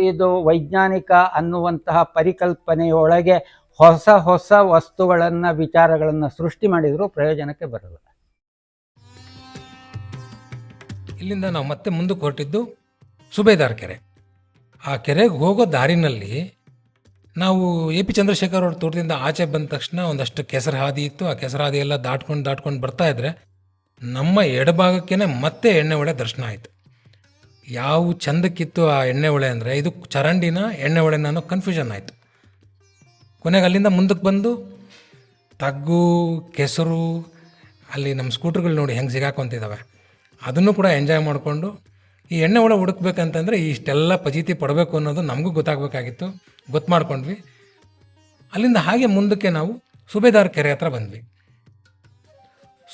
Speaker 5: ಇದು ವೈಜ್ಞಾನಿಕ ಅನ್ನುವಂತಹ ಪರಿಕಲ್ಪನೆಯೊಳಗೆ ಹೊಸ ಹೊಸ ವಸ್ತುಗಳನ್ನು, ವಿಚಾರಗಳನ್ನು ಸೃಷ್ಟಿ ಮಾಡಿದರೂ, ಪ್ರಯೋಜನಕ್ಕೆ ಬರಲ್ಲ.
Speaker 1: ಇಲ್ಲಿಂದ ನಾವು ಮತ್ತೆ ಮುಂದಕ್ಕೆ ಹೊರಟಿದ್ದು ಸುಬೇದಾರ್ ಕೆರೆ. ಆ ಕೆರೆಗೆ ಹೋಗೋ ದಾರಿನಲ್ಲಿ ನಾವು ಎ ಪಿ ಚಂದ್ರಶೇಖರ್ ಅವ್ರ ತೋಟದಿಂದ ಆಚೆ ಬಂದ ತಕ್ಷಣ ಒಂದಷ್ಟು ಕೆಸರು ಹಾದಿ ಇತ್ತು. ಆ ಕೆಸರು ಹಾದಿ ಎಲ್ಲ ದಾಟ್ಕೊಂಡು ದಾಟ್ಕೊಂಡು ಬರ್ತಾ ಇದ್ರೆ ನಮ್ಮ ಎಡಭಾಗಕ್ಕೇ ಮತ್ತೆ ಎಣ್ಣೆ ಹೊಳೆ ದರ್ಶನ ಆಯಿತು. ಯಾವ ಚಂದಕ್ಕಿತ್ತು ಆ ಎಣ್ಣೆ ಹೊಳೆ ಅಂದರೆ ಇದು ಚರಂಡಿನ ಎಣ್ಣೆ ಹೊಳೆನ ಅನ್ನೋ ಕನ್ಫ್ಯೂಷನ್ ಆಯಿತು. ಕೊನೆಗೆ ಅಲ್ಲಿಂದ ಮುಂದಕ್ಕೆ ಬಂದು ತಗ್ಗು, ಕೆಸರು, ಅಲ್ಲಿ ನಮ್ಮ ಸ್ಕೂಟ್ರ್ಗಳು ನೋಡಿ ಹೆಂಗೆ ಸಿಗಾಕೊಂತಿದ್ದಾವೆ ಅದನ್ನು ಕೂಡ ಎಂಜಾಯ್ ಮಾಡಿಕೊಂಡು ಈ ಎಣ್ಣೆ ಒಳ ಹುಡುಕ್ಬೇಕಂತಂದರೆ ಇಷ್ಟೆಲ್ಲ ಪಜೀತಿ ಪಡಬೇಕು ಅನ್ನೋದು ನಮಗೂ ಗೊತ್ತಾಗಬೇಕಾಗಿತ್ತು. ಗೊತ್ತು ಮಾಡ್ಕೊಂಡ್ವಿ. ಅಲ್ಲಿಂದ ಹಾಗೆ ಮುಂದಕ್ಕೆ ನಾವು ಸುಬೇದಾರ್ ಕೆರೆ ಹತ್ರ ಬಂದ್ವಿ.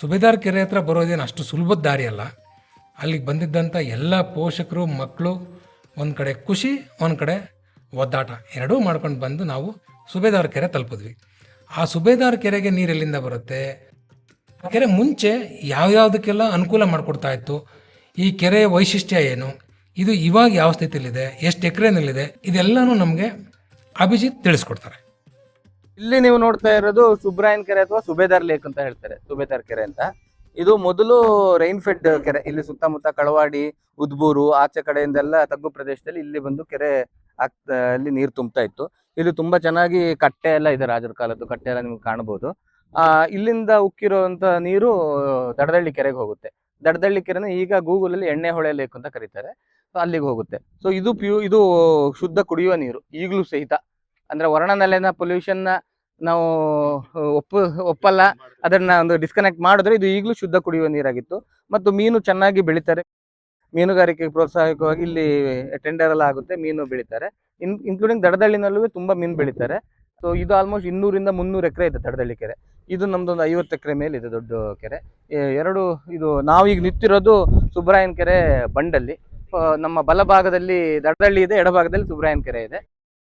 Speaker 1: ಸುಬೇದಾರ್ ಕೆರೆ ಹತ್ರ ಬರೋದೇನು ಅಷ್ಟು ಸುಲಭದ ದಾರಿ ಅಲ್ಲ. ಅಲ್ಲಿಗೆ ಬಂದಿದ್ದಂಥ ಎಲ್ಲ ಪೋಷಕರು ಮಕ್ಕಳು ಒಂದು ಕಡೆ ಖುಷಿ, ಒಂದು ಕಡೆ ಒದ್ದಾಟ. ಎರಡೂ ಮಾಡ್ಕೊಂಡು ಬಂದು ನಾವು ಸುಬೇದಾರ್ ಕೆರೆ ತಲುಪಿದ್ವಿ. ಆ ಸುಬೇದಾರ್ ಕೆರೆಗೆ ನೀರು ಎಲ್ಲಿಂದ ಬರುತ್ತೆ? ಕೆರೆ ಮುಂಚೆ ಯಾವ್ಯಾವುದಕ್ಕೆಲ್ಲ ಅನುಕೂಲ ಮಾಡಿಕೊಡ್ತಾ ಇತ್ತು? ಈ ಕೆರೆಯ ವೈಶಿಷ್ಟ್ಯ ಏನು? ಇದು ಇವಾಗ ಯಾವ ಸ್ಥಿತಿಯಲ್ಲಿದೆ? ಎಷ್ಟು ಎಕರೆನಲ್ಲಿದೆ? ಇದೆಲ್ಲನೂ ನಮಗೆ ಅಭಿಜಿತ್ ತಿಳಿಸ್ಕೊಡ್ತಾರೆ.
Speaker 3: ಇಲ್ಲಿ ನೀವು ನೋಡ್ತಾ ಇರೋದು ಸುಬ್ರಾಯನ್ ಕೆರೆ ಅಥವಾ ಸುಬೇದಾರ್ ಲೇಕ್ ಅಂತ ಹೇಳ್ತಾರೆ, ಸುಬೇದಾರ್ ಕೆರೆ ಅಂತ. ಇದು ಮೊದಲು ರೈನ್ ಫೆಡ್ ಕೆರೆ, ಇಲ್ಲಿ ಸುತ್ತಮುತ್ತ ಕಳವಾಡಿ, ಉದ್ಬೂರು, ಆಚೆ ಕಡೆಯಿಂದೆಲ್ಲ ತಗ್ಗು ಪ್ರದೇಶದಲ್ಲಿ ಇಲ್ಲಿ ಬಂದು ಕೆರೆ ಅಲ್ಲಿ ನೀರು ತುಂಬ್ತಾ ಇತ್ತು. ಇಲ್ಲಿ ತುಂಬಾ ಚೆನ್ನಾಗಿ ಕಟ್ಟೆ ಎಲ್ಲ ಇದೆ ರಾಜರ ಕಾಲದ್ದು, ಕಟ್ಟೆ ಎಲ್ಲ ನಿಮ್ಗೆ ಕಾಣಬಹುದು ಆ, ಇಲ್ಲಿಂದ ಉಕ್ಕಿರುವಂತ ನೀರು ದಡದಳ್ಳಿ ಕೆರೆಗೆ ಹೋಗುತ್ತೆ. ದಡದಳ್ಳಿ ಕೆರೆನ ಈಗ ಗೂಗಲ್ ಅಲ್ಲಿ ಎಣ್ಣೆ ಹೊಳೆ ಲೇಕ್ ಅಂತ ಕರೀತಾರೆ. ಸೊ, ಅಲ್ಲಿಗೆ ಹೋಗುತ್ತೆ. ಸೊ, ಇದು ಪ್ಯೂ, ಇದು ಶುದ್ಧ ಕುಡಿಯುವ ನೀರು, ಈಗಲೂ ಸಹಿತ. ಅಂದ್ರೆ ವರ್ಣನೆಲೆನ ಪೊಲ್ಯೂಷನ್ ನಾವು ಒಪ್ಪ, ಒಪ್ಪಲ್ಲ. ಅದನ್ನ ಒಂದು ಡಿಸ್ಕನೆಕ್ಟ್ ಮಾಡಿದ್ರೆ ಇದು ಈಗಲೂ ಶುದ್ಧ ಕುಡಿಯುವ ನೀರಾಗಿತ್ತು. ಮತ್ತು ಮೀನು ಚೆನ್ನಾಗಿ ಬೆಳಿತಾರೆ. ಮೀನುಗಾರಿಕೆಗೆ ಪ್ರೋತ್ಸಾಹಕವಾಗಿ ಇಲ್ಲಿ ಟೆಂಡರ್ ಎಲ್ಲ ಆಗುತ್ತೆ, ಮೀನು ಬೆಳಿತಾರೆ. ಇನ್ ಇನ್ಕ್ಲೂಡಿಂಗ್ ದಡದಳ್ಳಿನಲ್ಲೂ ತುಂಬಾ ಮೀನು ಬೆಳಿತಾರೆ. ಸೊ ಇದು ಆಲ್ಮೋಸ್ಟ್ ಇನ್ನೂರಿಂದ ಮುನ್ನೂರು ಎಕರೆ ಇದೆ ದಡದಳ್ಳಿ ಕೆರೆ. ಇದು ನಮ್ದು ಒಂದು ಐವತ್ತು ಎಕರೆ ಮೇಲೆ ಇದೆ ದೊಡ್ಡ ಕೆರೆ. ಎರಡು, ಇದು ನಾವೀಗ ನಿಂತಿರೋದು ಸುಬ್ರಾಯನ್ ಕೆರೆ ಬಂಡಲ್ಲಿ. ನಮ್ಮ ಬಲಭಾಗದಲ್ಲಿ ದಡದಳ್ಳಿ ಇದೆ, ಎಡಭಾಗದಲ್ಲಿ ಸುಬ್ರಾಯನ್ ಕೆರೆ ಇದೆ.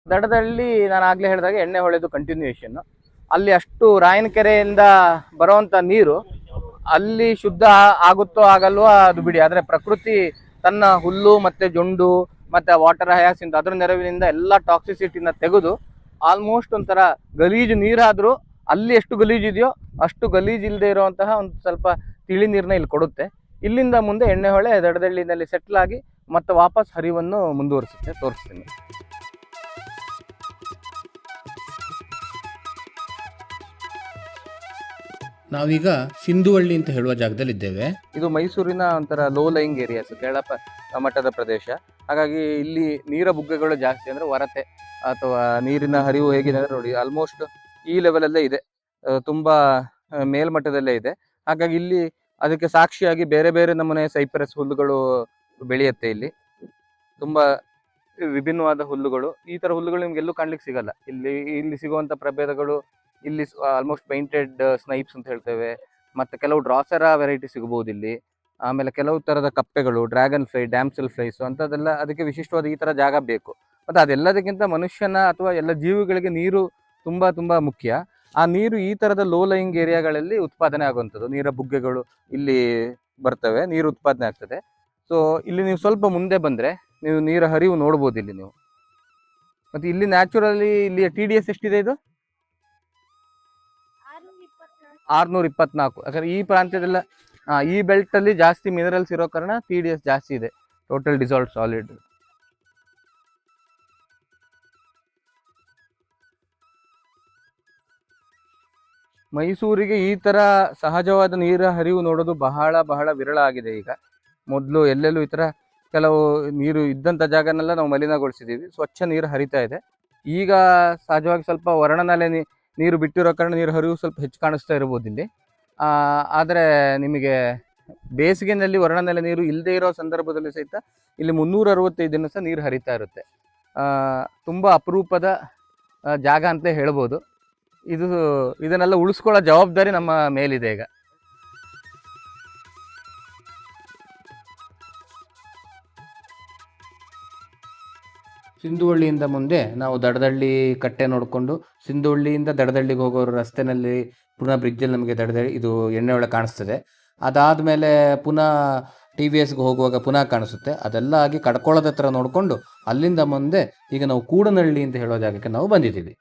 Speaker 3: ದಡದಳ್ಳಿ ನಾನು ಆಗ್ಲೇ ಹೇಳಿದಾಗ ಎಣ್ಣೆ ಹೊಳೆದು ಕಂಟಿನ್ಯೂಯೇಷನ್ ಅಲ್ಲಿ ಅಷ್ಟು ರಾಯನ ಕೆರೆಯಿಂದ ಬರುವಂತ ನೀರು ಅಲ್ಲಿ ಶುದ್ಧ ಆಗುತ್ತೋ ಆಗಲ್ವೋ ಅದು ಬಿಡಿ. ಆದ್ರೆ ಪ್ರಕೃತಿ ತನ್ನ ಹುಲ್ಲು ಮತ್ತೆ ಜೊಂಡು ಮತ್ತೆ ವಾಟರ್ ಹಯಾಸಿಂದ ಅದರ ನೆರವಿನಿಂದ ಎಲ್ಲ ಟಾಕ್ಸಿಸಿಟಿನ ತೆಗೆದು ಆಲ್ಮೋಸ್ಟ್ ಒಂಥರ ಗಲೀಜು ನೀರಾದರೂ ಅಲ್ಲಿ ಎಷ್ಟು ಗಲೀಜು ಇದೆಯೋ ಅಷ್ಟು ಗಲೀಜು ಇಲ್ಲದೆ ಇರುವಂತಹ ಒಂದು ಸ್ವಲ್ಪ ತಿಳಿ ನೀರನ್ನ ಇಲ್ಲಿ ಕೊಡುತ್ತೆ. ಇಲ್ಲಿಂದ ಮುಂದೆ ಎಣ್ಣೆ ಹೊಳೆ ದಡದಳ್ಳಿನಲ್ಲಿ ಸೆಟ್ಲ್ ಆಗಿ ಮತ್ತೆ ವಾಪಸ್ ಹರಿವನ್ನು ಮುಂದುವರಿಸುತ್ತೆ. ತೋರಿಸ್ತೀನಿ. ನಾವೀಗ ಸಿಂಧುವಳ್ಳಿ ಅಂತ ಹೇಳುವ ಜಾಗದಲ್ಲಿ ಇದ್ದೇವೆ ಇದು ಮೈಸೂರಿನ ಒಂಥರ ಲೋ ಲೈಂಗ್ ಏರಿಯಾಸ್ ಕೆಳಪ ಮಟ್ಟದ ಪ್ರದೇಶ. ಹಾಗಾಗಿ ಇಲ್ಲಿ ನೀರ ಬುಗ್ಗೆಗಳು ಜಾಸ್ತಿ ಅಂದ್ರೆ ಹೊರತೆ ಅಥವಾ ನೀರಿನ ಹರಿವು ಹೇಗಿದೆ ಅಂದ್ರೆ ನೋಡಿ ಆಲ್ಮೋಸ್ಟ್ ಈ ಲೆವೆಲ್ ಅಲ್ಲೇ ಇದೆ. ತುಂಬಾ ಮೇಲ್ಮಟ್ಟದಲ್ಲೇ ಇದೆ. ಹಾಗಾಗಿ ಇಲ್ಲಿ ಅದಕ್ಕೆ ಸಾಕ್ಷಿಯಾಗಿ ಬೇರೆ ಬೇರೆ ನಮೂನೆ ಸೈಪ್ರಸ್ ಹುಲ್ಲುಗಳು ಬೆಳೆಯುತ್ತೆ ಇಲ್ಲಿ. ತುಂಬಾ ವಿಭಿನ್ನವಾದ ಹುಲ್ಲುಗಳು. ಈ ತರ ಹುಲ್ಲುಗಳು ನಿಮ್ಗೆ ಎಲ್ಲೂ ಕಾಣ್ಲಿಕ್ಕೆ ಸಿಗಲ್ಲ. ಇಲ್ಲಿ ಇಲ್ಲಿ ಸಿಗುವಂತ ಪ್ರಭೇದಗಳು ಇಲ್ಲಿ ಆಲ್ಮೋಸ್ಟ್ ಪೇಂಟೆಡ್ ಸ್ನೈಪ್ಸ್ ಅಂತ ಹೇಳ್ತೇವೆ. ಮತ್ತೆ ಕೆಲವು ಡ್ರಾಸರ ವೆರೈಟಿ ಸಿಗಬಹುದು ಇಲ್ಲಿ. ಆಮೇಲೆ ಕೆಲವು ತರದ ಕಪ್ಪೆಗಳು ಡ್ರ್ಯಾಗನ್ ಫ್ಲೈ ಡ್ಯಾಮ್ಸೆಲ್ ಫ್ಲೈಸ್ ಅಂತದೆಲ್ಲ ಅದಕ್ಕೆ ವಿಶಿಷ್ಟವಾದ ಈ ತರ ಜಾಗ ಬೇಕು. ಮತ್ತೆ ಅದೆಲ್ಲದಕ್ಕಿಂತ ಮನುಷ್ಯನ ಅಥವಾ ಎಲ್ಲ ಜೀವಿಗಳಿಗೆ ನೀರು ತುಂಬಾ ತುಂಬಾ ಮುಖ್ಯ. ಆ ನೀರು ಈ ತರದ ಲೋ ಲೈಂಗ್ ಏರಿಯಾಗಳಲ್ಲಿ ಉತ್ಪಾದನೆ ಆಗುವಂಥದ್ದು. ನೀರ ಬುಗ್ಗೆಗಳು ಇಲ್ಲಿ ಬರ್ತವೆ, ನೀರು ಉತ್ಪಾದನೆ ಆಗ್ತದೆ. ಸೊ ಇಲ್ಲಿ ನೀವು ಸ್ವಲ್ಪ ಮುಂದೆ ಬಂದ್ರೆ ನೀವು ನೀರ ಹರಿವು ನೋಡ್ಬೋದು ಇಲ್ಲಿ ನೀವು. ಮತ್ತೆ ಇಲ್ಲಿ ನ್ಯಾಚುರಲಿ ಇಲ್ಲಿ ಟಿ ಡಿ ಎಸ್ ಎಷ್ಟಿದೆ ಇದು? ಆರ್ನೂರ ಇಪ್ಪತ್ನಾಲ್ಕು ಯಾಕಂದ್ರೆ ಈ ಪ್ರಾಂತ್ಯದಲ್ಲ ಈ ಬೆಲ್ಟಲ್ಲಿ ಜಾಸ್ತಿ ಮಿನರಲ್ಸ್ ಇರೋ ಕಾರಣ ಟಿ ಡಿ ಎಸ್ ಜಾಸ್ತಿ ಇದೆ. ಟೋಟಲ್ ಡಿಸಾಲ್ವ್ ಸಾಲಿಡ್ ಮೈಸೂರಿಗೆ ಈ ತರ ಸಹಜವಾದ ನೀರ ಹರಿವು ನೋಡೋದು ಬಹಳ ಬಹಳ ವಿರಳ ಆಗಿದೆ ಈಗ. ಮೊದಲು ಎಲ್ಲೆಲ್ಲೂ ಈ ತರ ಕೆಲವು ನೀರು ಇದ್ದಂಥ ಜಾಗನೆಲ್ಲ ನಾವು ಮಲಿನಗೊಳಿಸಿದ್ದೀವಿ ಸ್ವಚ್ಛ ನೀರು ಹರಿತಾ ಇದೆ. ಈಗ ಸಹಜವಾಗಿ ಸ್ವಲ್ಪ ವರ್ಣನಾಲೆ ನೀ ನೀರು ಬಿಟ್ಟಿರೋ ಕಾರಣ ನೀರು ಹರಿವು ಸ್ವಲ್ಪ ಹೆಚ್ಚು ಕಾಣಿಸ್ತಾ ಇರ್ಬೋದು ಇಲ್ಲಿ. ಆದರೆ ನಿಮಗೆ ಬೇಸಿಗೆನಲ್ಲಿ ವರ್ಣನೆಲೆ ನೀರು ಇಲ್ಲದೆ ಇರೋ ಸಂದರ್ಭದಲ್ಲಿ ಸಹಿತ ಇಲ್ಲಿ ಮುನ್ನೂರ ಅರವತ್ತೈದು ದಿನ ಸಹ ನೀರು ಹರಿತಾ ಇರುತ್ತೆ. ತುಂಬ ಅಪರೂಪದ ಜಾಗ ಅಂತ ಹೇಳ್ಬೋದು. ಇದು, ಇದನ್ನೆಲ್ಲ ಉಳಿಸ್ಕೊಳ್ಳೋ ಜವಾಬ್ದಾರಿ ನಮ್ಮ ಮೇಲಿದೆ ಈಗ.
Speaker 2: ಸಿಂಧುವಳ್ಳಿಯಿಂದ ಮುಂದೆ ನಾವು ದಡದಳ್ಳಿ ಕಟ್ಟೆ ನೋಡಿಕೊಂಡು ಸಿಂಧುವಳ್ಳಿಯಿಂದ ದಡದಳ್ಳಿಗೆ ಹೋಗೋ ರಸ್ತೆನಲ್ಲಿ ಪುನಃ ಬ್ರಿಡ್ಜಲ್ಲಿ ನಮಗೆ ದಡದಳ್ಳಿ, ಇದು ಎಣ್ಣೆ ಒಳಗೆ ಕಾಣಿಸ್ತದೆ. ಅದಾದಮೇಲೆ ಪುನಃ ಟಿ ವಿ ಎಸ್ಗೆ ಹೋಗುವಾಗ ಪುನಃ ಕಾಣಿಸುತ್ತೆ. ಅದೆಲ್ಲ ಆಗಿ ಕಡ್ಕೊಳ್ಳೋದ ಹತ್ರ ನೋಡಿಕೊಂಡು ಅಲ್ಲಿಂದ ಮುಂದೆ ಈಗ ನಾವು ಕೂಡನಹಳ್ಳಿ ಅಂತ ಹೇಳೋ ಜಾಗಕ್ಕೆ ನಾವು ಬಂದಿದ್ದೀವಿ.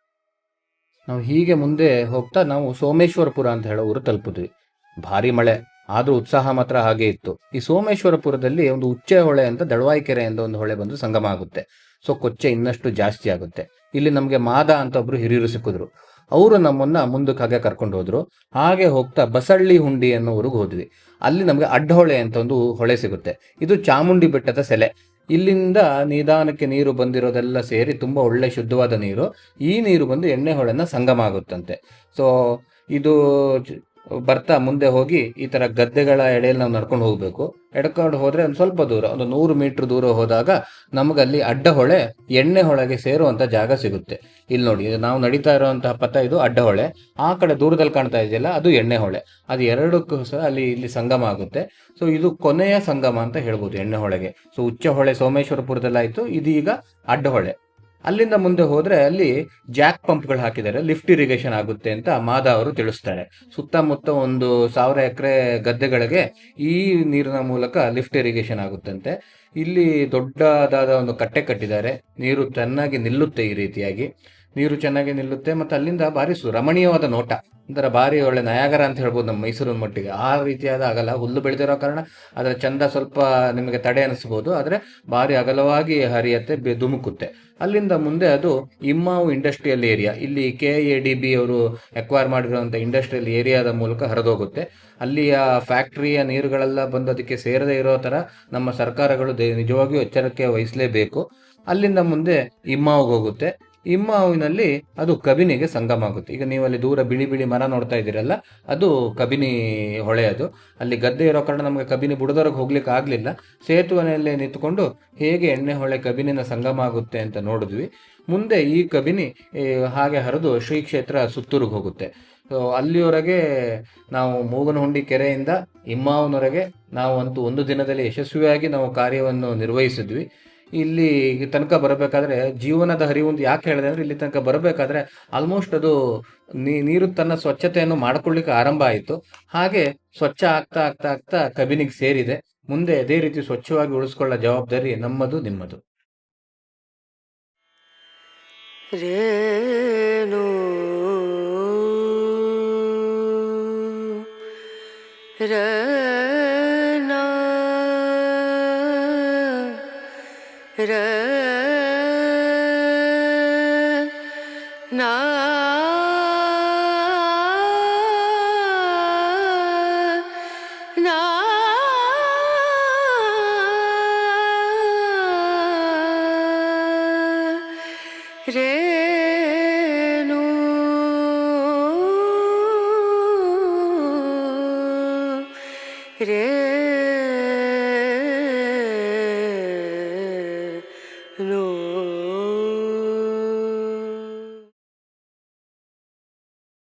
Speaker 2: ನಾವು ಹೀಗೆ ಮುಂದೆ ಹೋಗ್ತಾ ನಾವು ಸೋಮೇಶ್ವರಪುರ ಅಂತ ಹೇಳೋ ಊರು ತಲುಪಿದ್ವಿ. ಭಾರಿ ಮಳೆ, ಆದರೂ ಉತ್ಸಾಹ ಮಾತ್ರ ಹಾಗೆ ಇತ್ತು. ಈ ಸೋಮೇಶ್ವರಪುರದಲ್ಲಿ ಒಂದು ಉಚ್ಚೆ ಹೊಳೆ ಅಂತ ದಳವಾಯಿ ಕೆರೆ ಅಂತ ಒಂದು ಹೊಳೆ ಬಂದು ಸಂಗಮ ಆಗುತ್ತೆ. ಸೊ ಕೊಚ್ಚೆ ಇನ್ನಷ್ಟು ಜಾಸ್ತಿ ಆಗುತ್ತೆ. ಇಲ್ಲಿ ನಮಗೆ ಮಾದ ಅಂತ ಒಬ್ರು ಹಿರಿಯರು ಸಿಕ್ಕಿದ್ರು. ಅವರು ನಮ್ಮನ್ನ ಮುಂದಕ್ಕೆ ಹಾಗೆ ಕರ್ಕೊಂಡು ಹೋದ್ರು. ಹಾಗೆ ಹೋಗ್ತಾ ಬಸಳ್ಳಿ ಹುಂಡಿ ಅನ್ನೋ ಊರಿಗೆ ಹೋದ್ವಿ. ಅಲ್ಲಿ ನಮಗೆ ಅಡ್ಡಹೊಳೆ ಅಂತ ಒಂದು ಹೊಳೆ ಸಿಗುತ್ತೆ. ಇದು ಚಾಮುಂಡಿ ಬೆಟ್ಟದ ಸೆಲೆ. ಇಲ್ಲಿಂದ ನಿಧಾನಕ್ಕೆ ನೀರು ಬಂದಿರೋದೆಲ್ಲ ಸೇರಿ ತುಂಬ ಒಳ್ಳೆ ಶುದ್ಧವಾದ ನೀರು. ಈ ನೀರು ಬಂದು ಎಣ್ಣೆ ಹೊಳೆನ ಸಂಗಮ ಆಗುತ್ತಂತೆ. ಸೊ ಇದು ಬರ್ತಾ ಮುಂದೆ ಹೋಗಿ ಈ ತರ ಗದ್ದೆಗಳ ಎಡೆಯಲ್ಲಿ ನಾವು ನಡ್ಕೊಂಡು ಹೋಗ್ಬೇಕು. ಎಡ್ಕೊಂಡು ಹೋದ್ರೆ ಒಂದು ಸ್ವಲ್ಪ ದೂರ, ಒಂದು ನೂರು ಮೀಟರ್ ದೂರ ಹೋದಾಗ ನಮಗಲ್ಲಿ ಅಡ್ಡ ಹೊಳೆ ಎಣ್ಣೆ ಹೊಳೆಗೆ ಸೇರುವಂತ ಜಾಗ ಸಿಗುತ್ತೆ. ಇಲ್ಲಿ ನೋಡಿ ನಾವು ನಡೀತಾ ಇರುವಂತಹ ಪಥ ಇದು ಅಡ್ಡ ಹೊಳೆ ಆ ಕಡೆ ದೂರದಲ್ಲಿ ಕಾಣ್ತಾ ಇದೆಯಲ್ಲ, ಅದು ಎಣ್ಣೆ ಹೊಳೆ. ಅದು ಎರಡಕ್ಕೂ ಸಹ ಅಲ್ಲಿ ಇಲ್ಲಿ ಸಂಗಮ ಆಗುತ್ತೆ. ಸೊ ಇದು ಕೊನೆಯ ಸಂಗಮ ಅಂತ ಹೇಳ್ಬೋದು ಎಣ್ಣೆ ಹೊಳೆಗೆ. ಸೊ ಉಚ್ಚ ಹೊಳೆ ಸೋಮೇಶ್ವರಪುರದಲ್ಲಾಯ್ತು, ಇದೀಗ ಅಡ್ಡ ಹೊಳೆ ಅಲ್ಲಿಂದ ಮುಂದೆ ಹೋದ್ರೆ ಅಲ್ಲಿ ಜಾಕ್ ಪಂಪ್ಗಳು ಹಾಕಿದ್ದಾರೆ. ಲಿಫ್ಟ್ ಇರಿಗೇಷನ್ ಆಗುತ್ತೆ ಅಂತ ಮಾದ ಅವರು ತಿಳಿಸ್ತಾರೆ. ಸುತ್ತಮುತ್ತ ಒಂದು ಸಾವಿರ ಎಕರೆ ಗದ್ದೆಗಳಿಗೆ ಈ ನೀರಿನ ಮೂಲಕ ಲಿಫ್ಟ್ ಇರಿಗೇಷನ್ ಆಗುತ್ತಂತೆ. ಇಲ್ಲಿ ದೊಡ್ಡದಾದ ಒಂದು ಕಟ್ಟೆ ಕಟ್ಟಿದ್ದಾರೆ. ನೀರು ಚೆನ್ನಾಗಿ ನಿಲ್ಲುತ್ತೆ ಈ ರೀತಿಯಾಗಿ. ನೀರು ಚೆನ್ನಾಗಿ ನಿಲ್ಲುತ್ತೆ ಮತ್ತು ಅಲ್ಲಿಂದ ಭಾರಿ ರಮಣೀಯವಾದ ನೋಟ. ಅಂದ್ರೆ ಭಾರಿ ಒಳ್ಳೆ ನಯಾಗರ ಅಂತ ಹೇಳ್ಬೋದು ನಮ್ಮ ಮೈಸೂರಿನ ಮಟ್ಟಿಗೆ. ಆ ರೀತಿಯಾದ ಆಗಲ್ಲ ಹುಲ್ಲು ಬೆಳೆದಿರೋ ಕಾರಣ ಅದರ ಚಂದ ಸ್ವಲ್ಪ ನಿಮಗೆ ತಡೆ ಅನಿಸ್ಬೋದು. ಆದರೆ ಭಾರಿ ಅಗಲವಾಗಿ ಹರಿಯತ್ತೆ ಧುಮುಕುತ್ತೆ. ಅಲ್ಲಿಂದ ಮುಂದೆ ಅದು ಇಮ್ಮಾವು ಇಂಡಸ್ಟ್ರಿಯಲ್ ಏರಿಯಾ. ಇಲ್ಲಿ ಕೆ ಎ ಡಿ ಬಿ ಅವರು ಅಕ್ವೈರ್ ಮಾಡಿರುವಂಥ ಇಂಡಸ್ಟ್ರಿಯಲ್ ಏರಿಯಾದ ಮೂಲಕ ಹರಿದೋಗುತ್ತೆ. ಅಲ್ಲಿಯ ಫ್ಯಾಕ್ಟ್ರಿಯ ನೀರುಗಳೆಲ್ಲ ಬಂದು ಅದಕ್ಕೆ ಸೇರದೇ ಇರೋ ಥರ ನಮ್ಮ ಸರ್ಕಾರಗಳು ನಿಜವಾಗಿಯೂ ಎಚ್ಚರಿಕೆ ವಹಿಸಲೇಬೇಕು. ಅಲ್ಲಿಂದ ಮುಂದೆ ಇಮ್ಮಾವ್ಗೆ ಹೋಗುತ್ತೆ. ಇಮ್ಮಾವಿನಲ್ಲಿ ಅದು ಕಬಿನಿಗೆ ಸಂಗಮ ಆಗುತ್ತೆ ಈಗ ನೀವು ಅಲ್ಲಿ ದೂರ ಬಿಳಿ ಬಿಳಿ ಮರ ನೋಡ್ತಾ ಇದ್ದೀರಲ್ಲ, ಅದು ಕಬಿನಿ ಹೊಳೆ ಅದು ಅಲ್ಲಿ ಗದ್ದೆ ಇರೋ ಕಾರಣ ನಮಗೆ ಕಬಿನಿ ಬುಡದೊರಗೆ ಹೋಗ್ಲಿಕ್ಕೆ ಆಗಲಿಲ್ಲ. ಸೇತುವೆನಲ್ಲೇ ನಿಂತ್ಕೊಂಡು ಹೇಗೆ ಎಣ್ಣೆ ಹೊಳೆ ಕಬಿನಿನ ಸಂಗಮ ಆಗುತ್ತೆ ಅಂತ ನೋಡಿದ್ವಿ. ಮುಂದೆ ಈ ಕಬಿನಿ ಹಾಗೆ ಹರಿದು ಶ್ರೀ ಕ್ಷೇತ್ರ ಸುತ್ತೂರಿಗೆ ಹೋಗುತ್ತೆ. ಸೊ ಅಲ್ಲಿಯವರೆಗೆ ನಾವು ಮೂಗನಹುಂಡಿ ಕೆರೆಯಿಂದ ಇಮ್ಮಾವನವರೆಗೆ ನಾವು ಅಂತೂ ಒಂದು ದಿನದಲ್ಲಿ ಯಶಸ್ವಿಯಾಗಿ ನಾವು ಕಾರ್ಯವನ್ನು ನಿರ್ವಹಿಸಿದ್ವಿ. ಇಲ್ಲಿ ತನಕ ಬರಬೇಕಾದ್ರೆ ಜೀವನದ ಹರಿವು ಯಾಕೆ ಹೇಳಿದೆ ಅಂದ್ರೆ ಇಲ್ಲಿ ತನಕ ಬರಬೇಕಾದ್ರೆ ಆಲ್ಮೋಸ್ಟ್ ಅದು ನೀರು ತನ್ನ ಸ್ವಚ್ಛತೆಯನ್ನು ಮಾಡ್ಕೊಳ್ಳಿಕ್ಕೆ ಆರಂಭ ಆಯಿತು. ಹಾಗೆ ಸ್ವಚ್ಛ ಆಗ್ತಾ ಆಗ್ತಾ ಆಗ್ತಾ ಕಬಿನಿಗೆ ಸೇರಿದೆ. ಮುಂದೆ ಅದೇ ರೀತಿ ಸ್ವಚ್ಛವಾಗಿ ಉಳಿಸ್ಕೊಳ್ಳೋ ಜವಾಬ್ದಾರಿ ನಮ್ಮದು, ನಿಮ್ಮದು.
Speaker 6: ರೇಣು ರನ ರ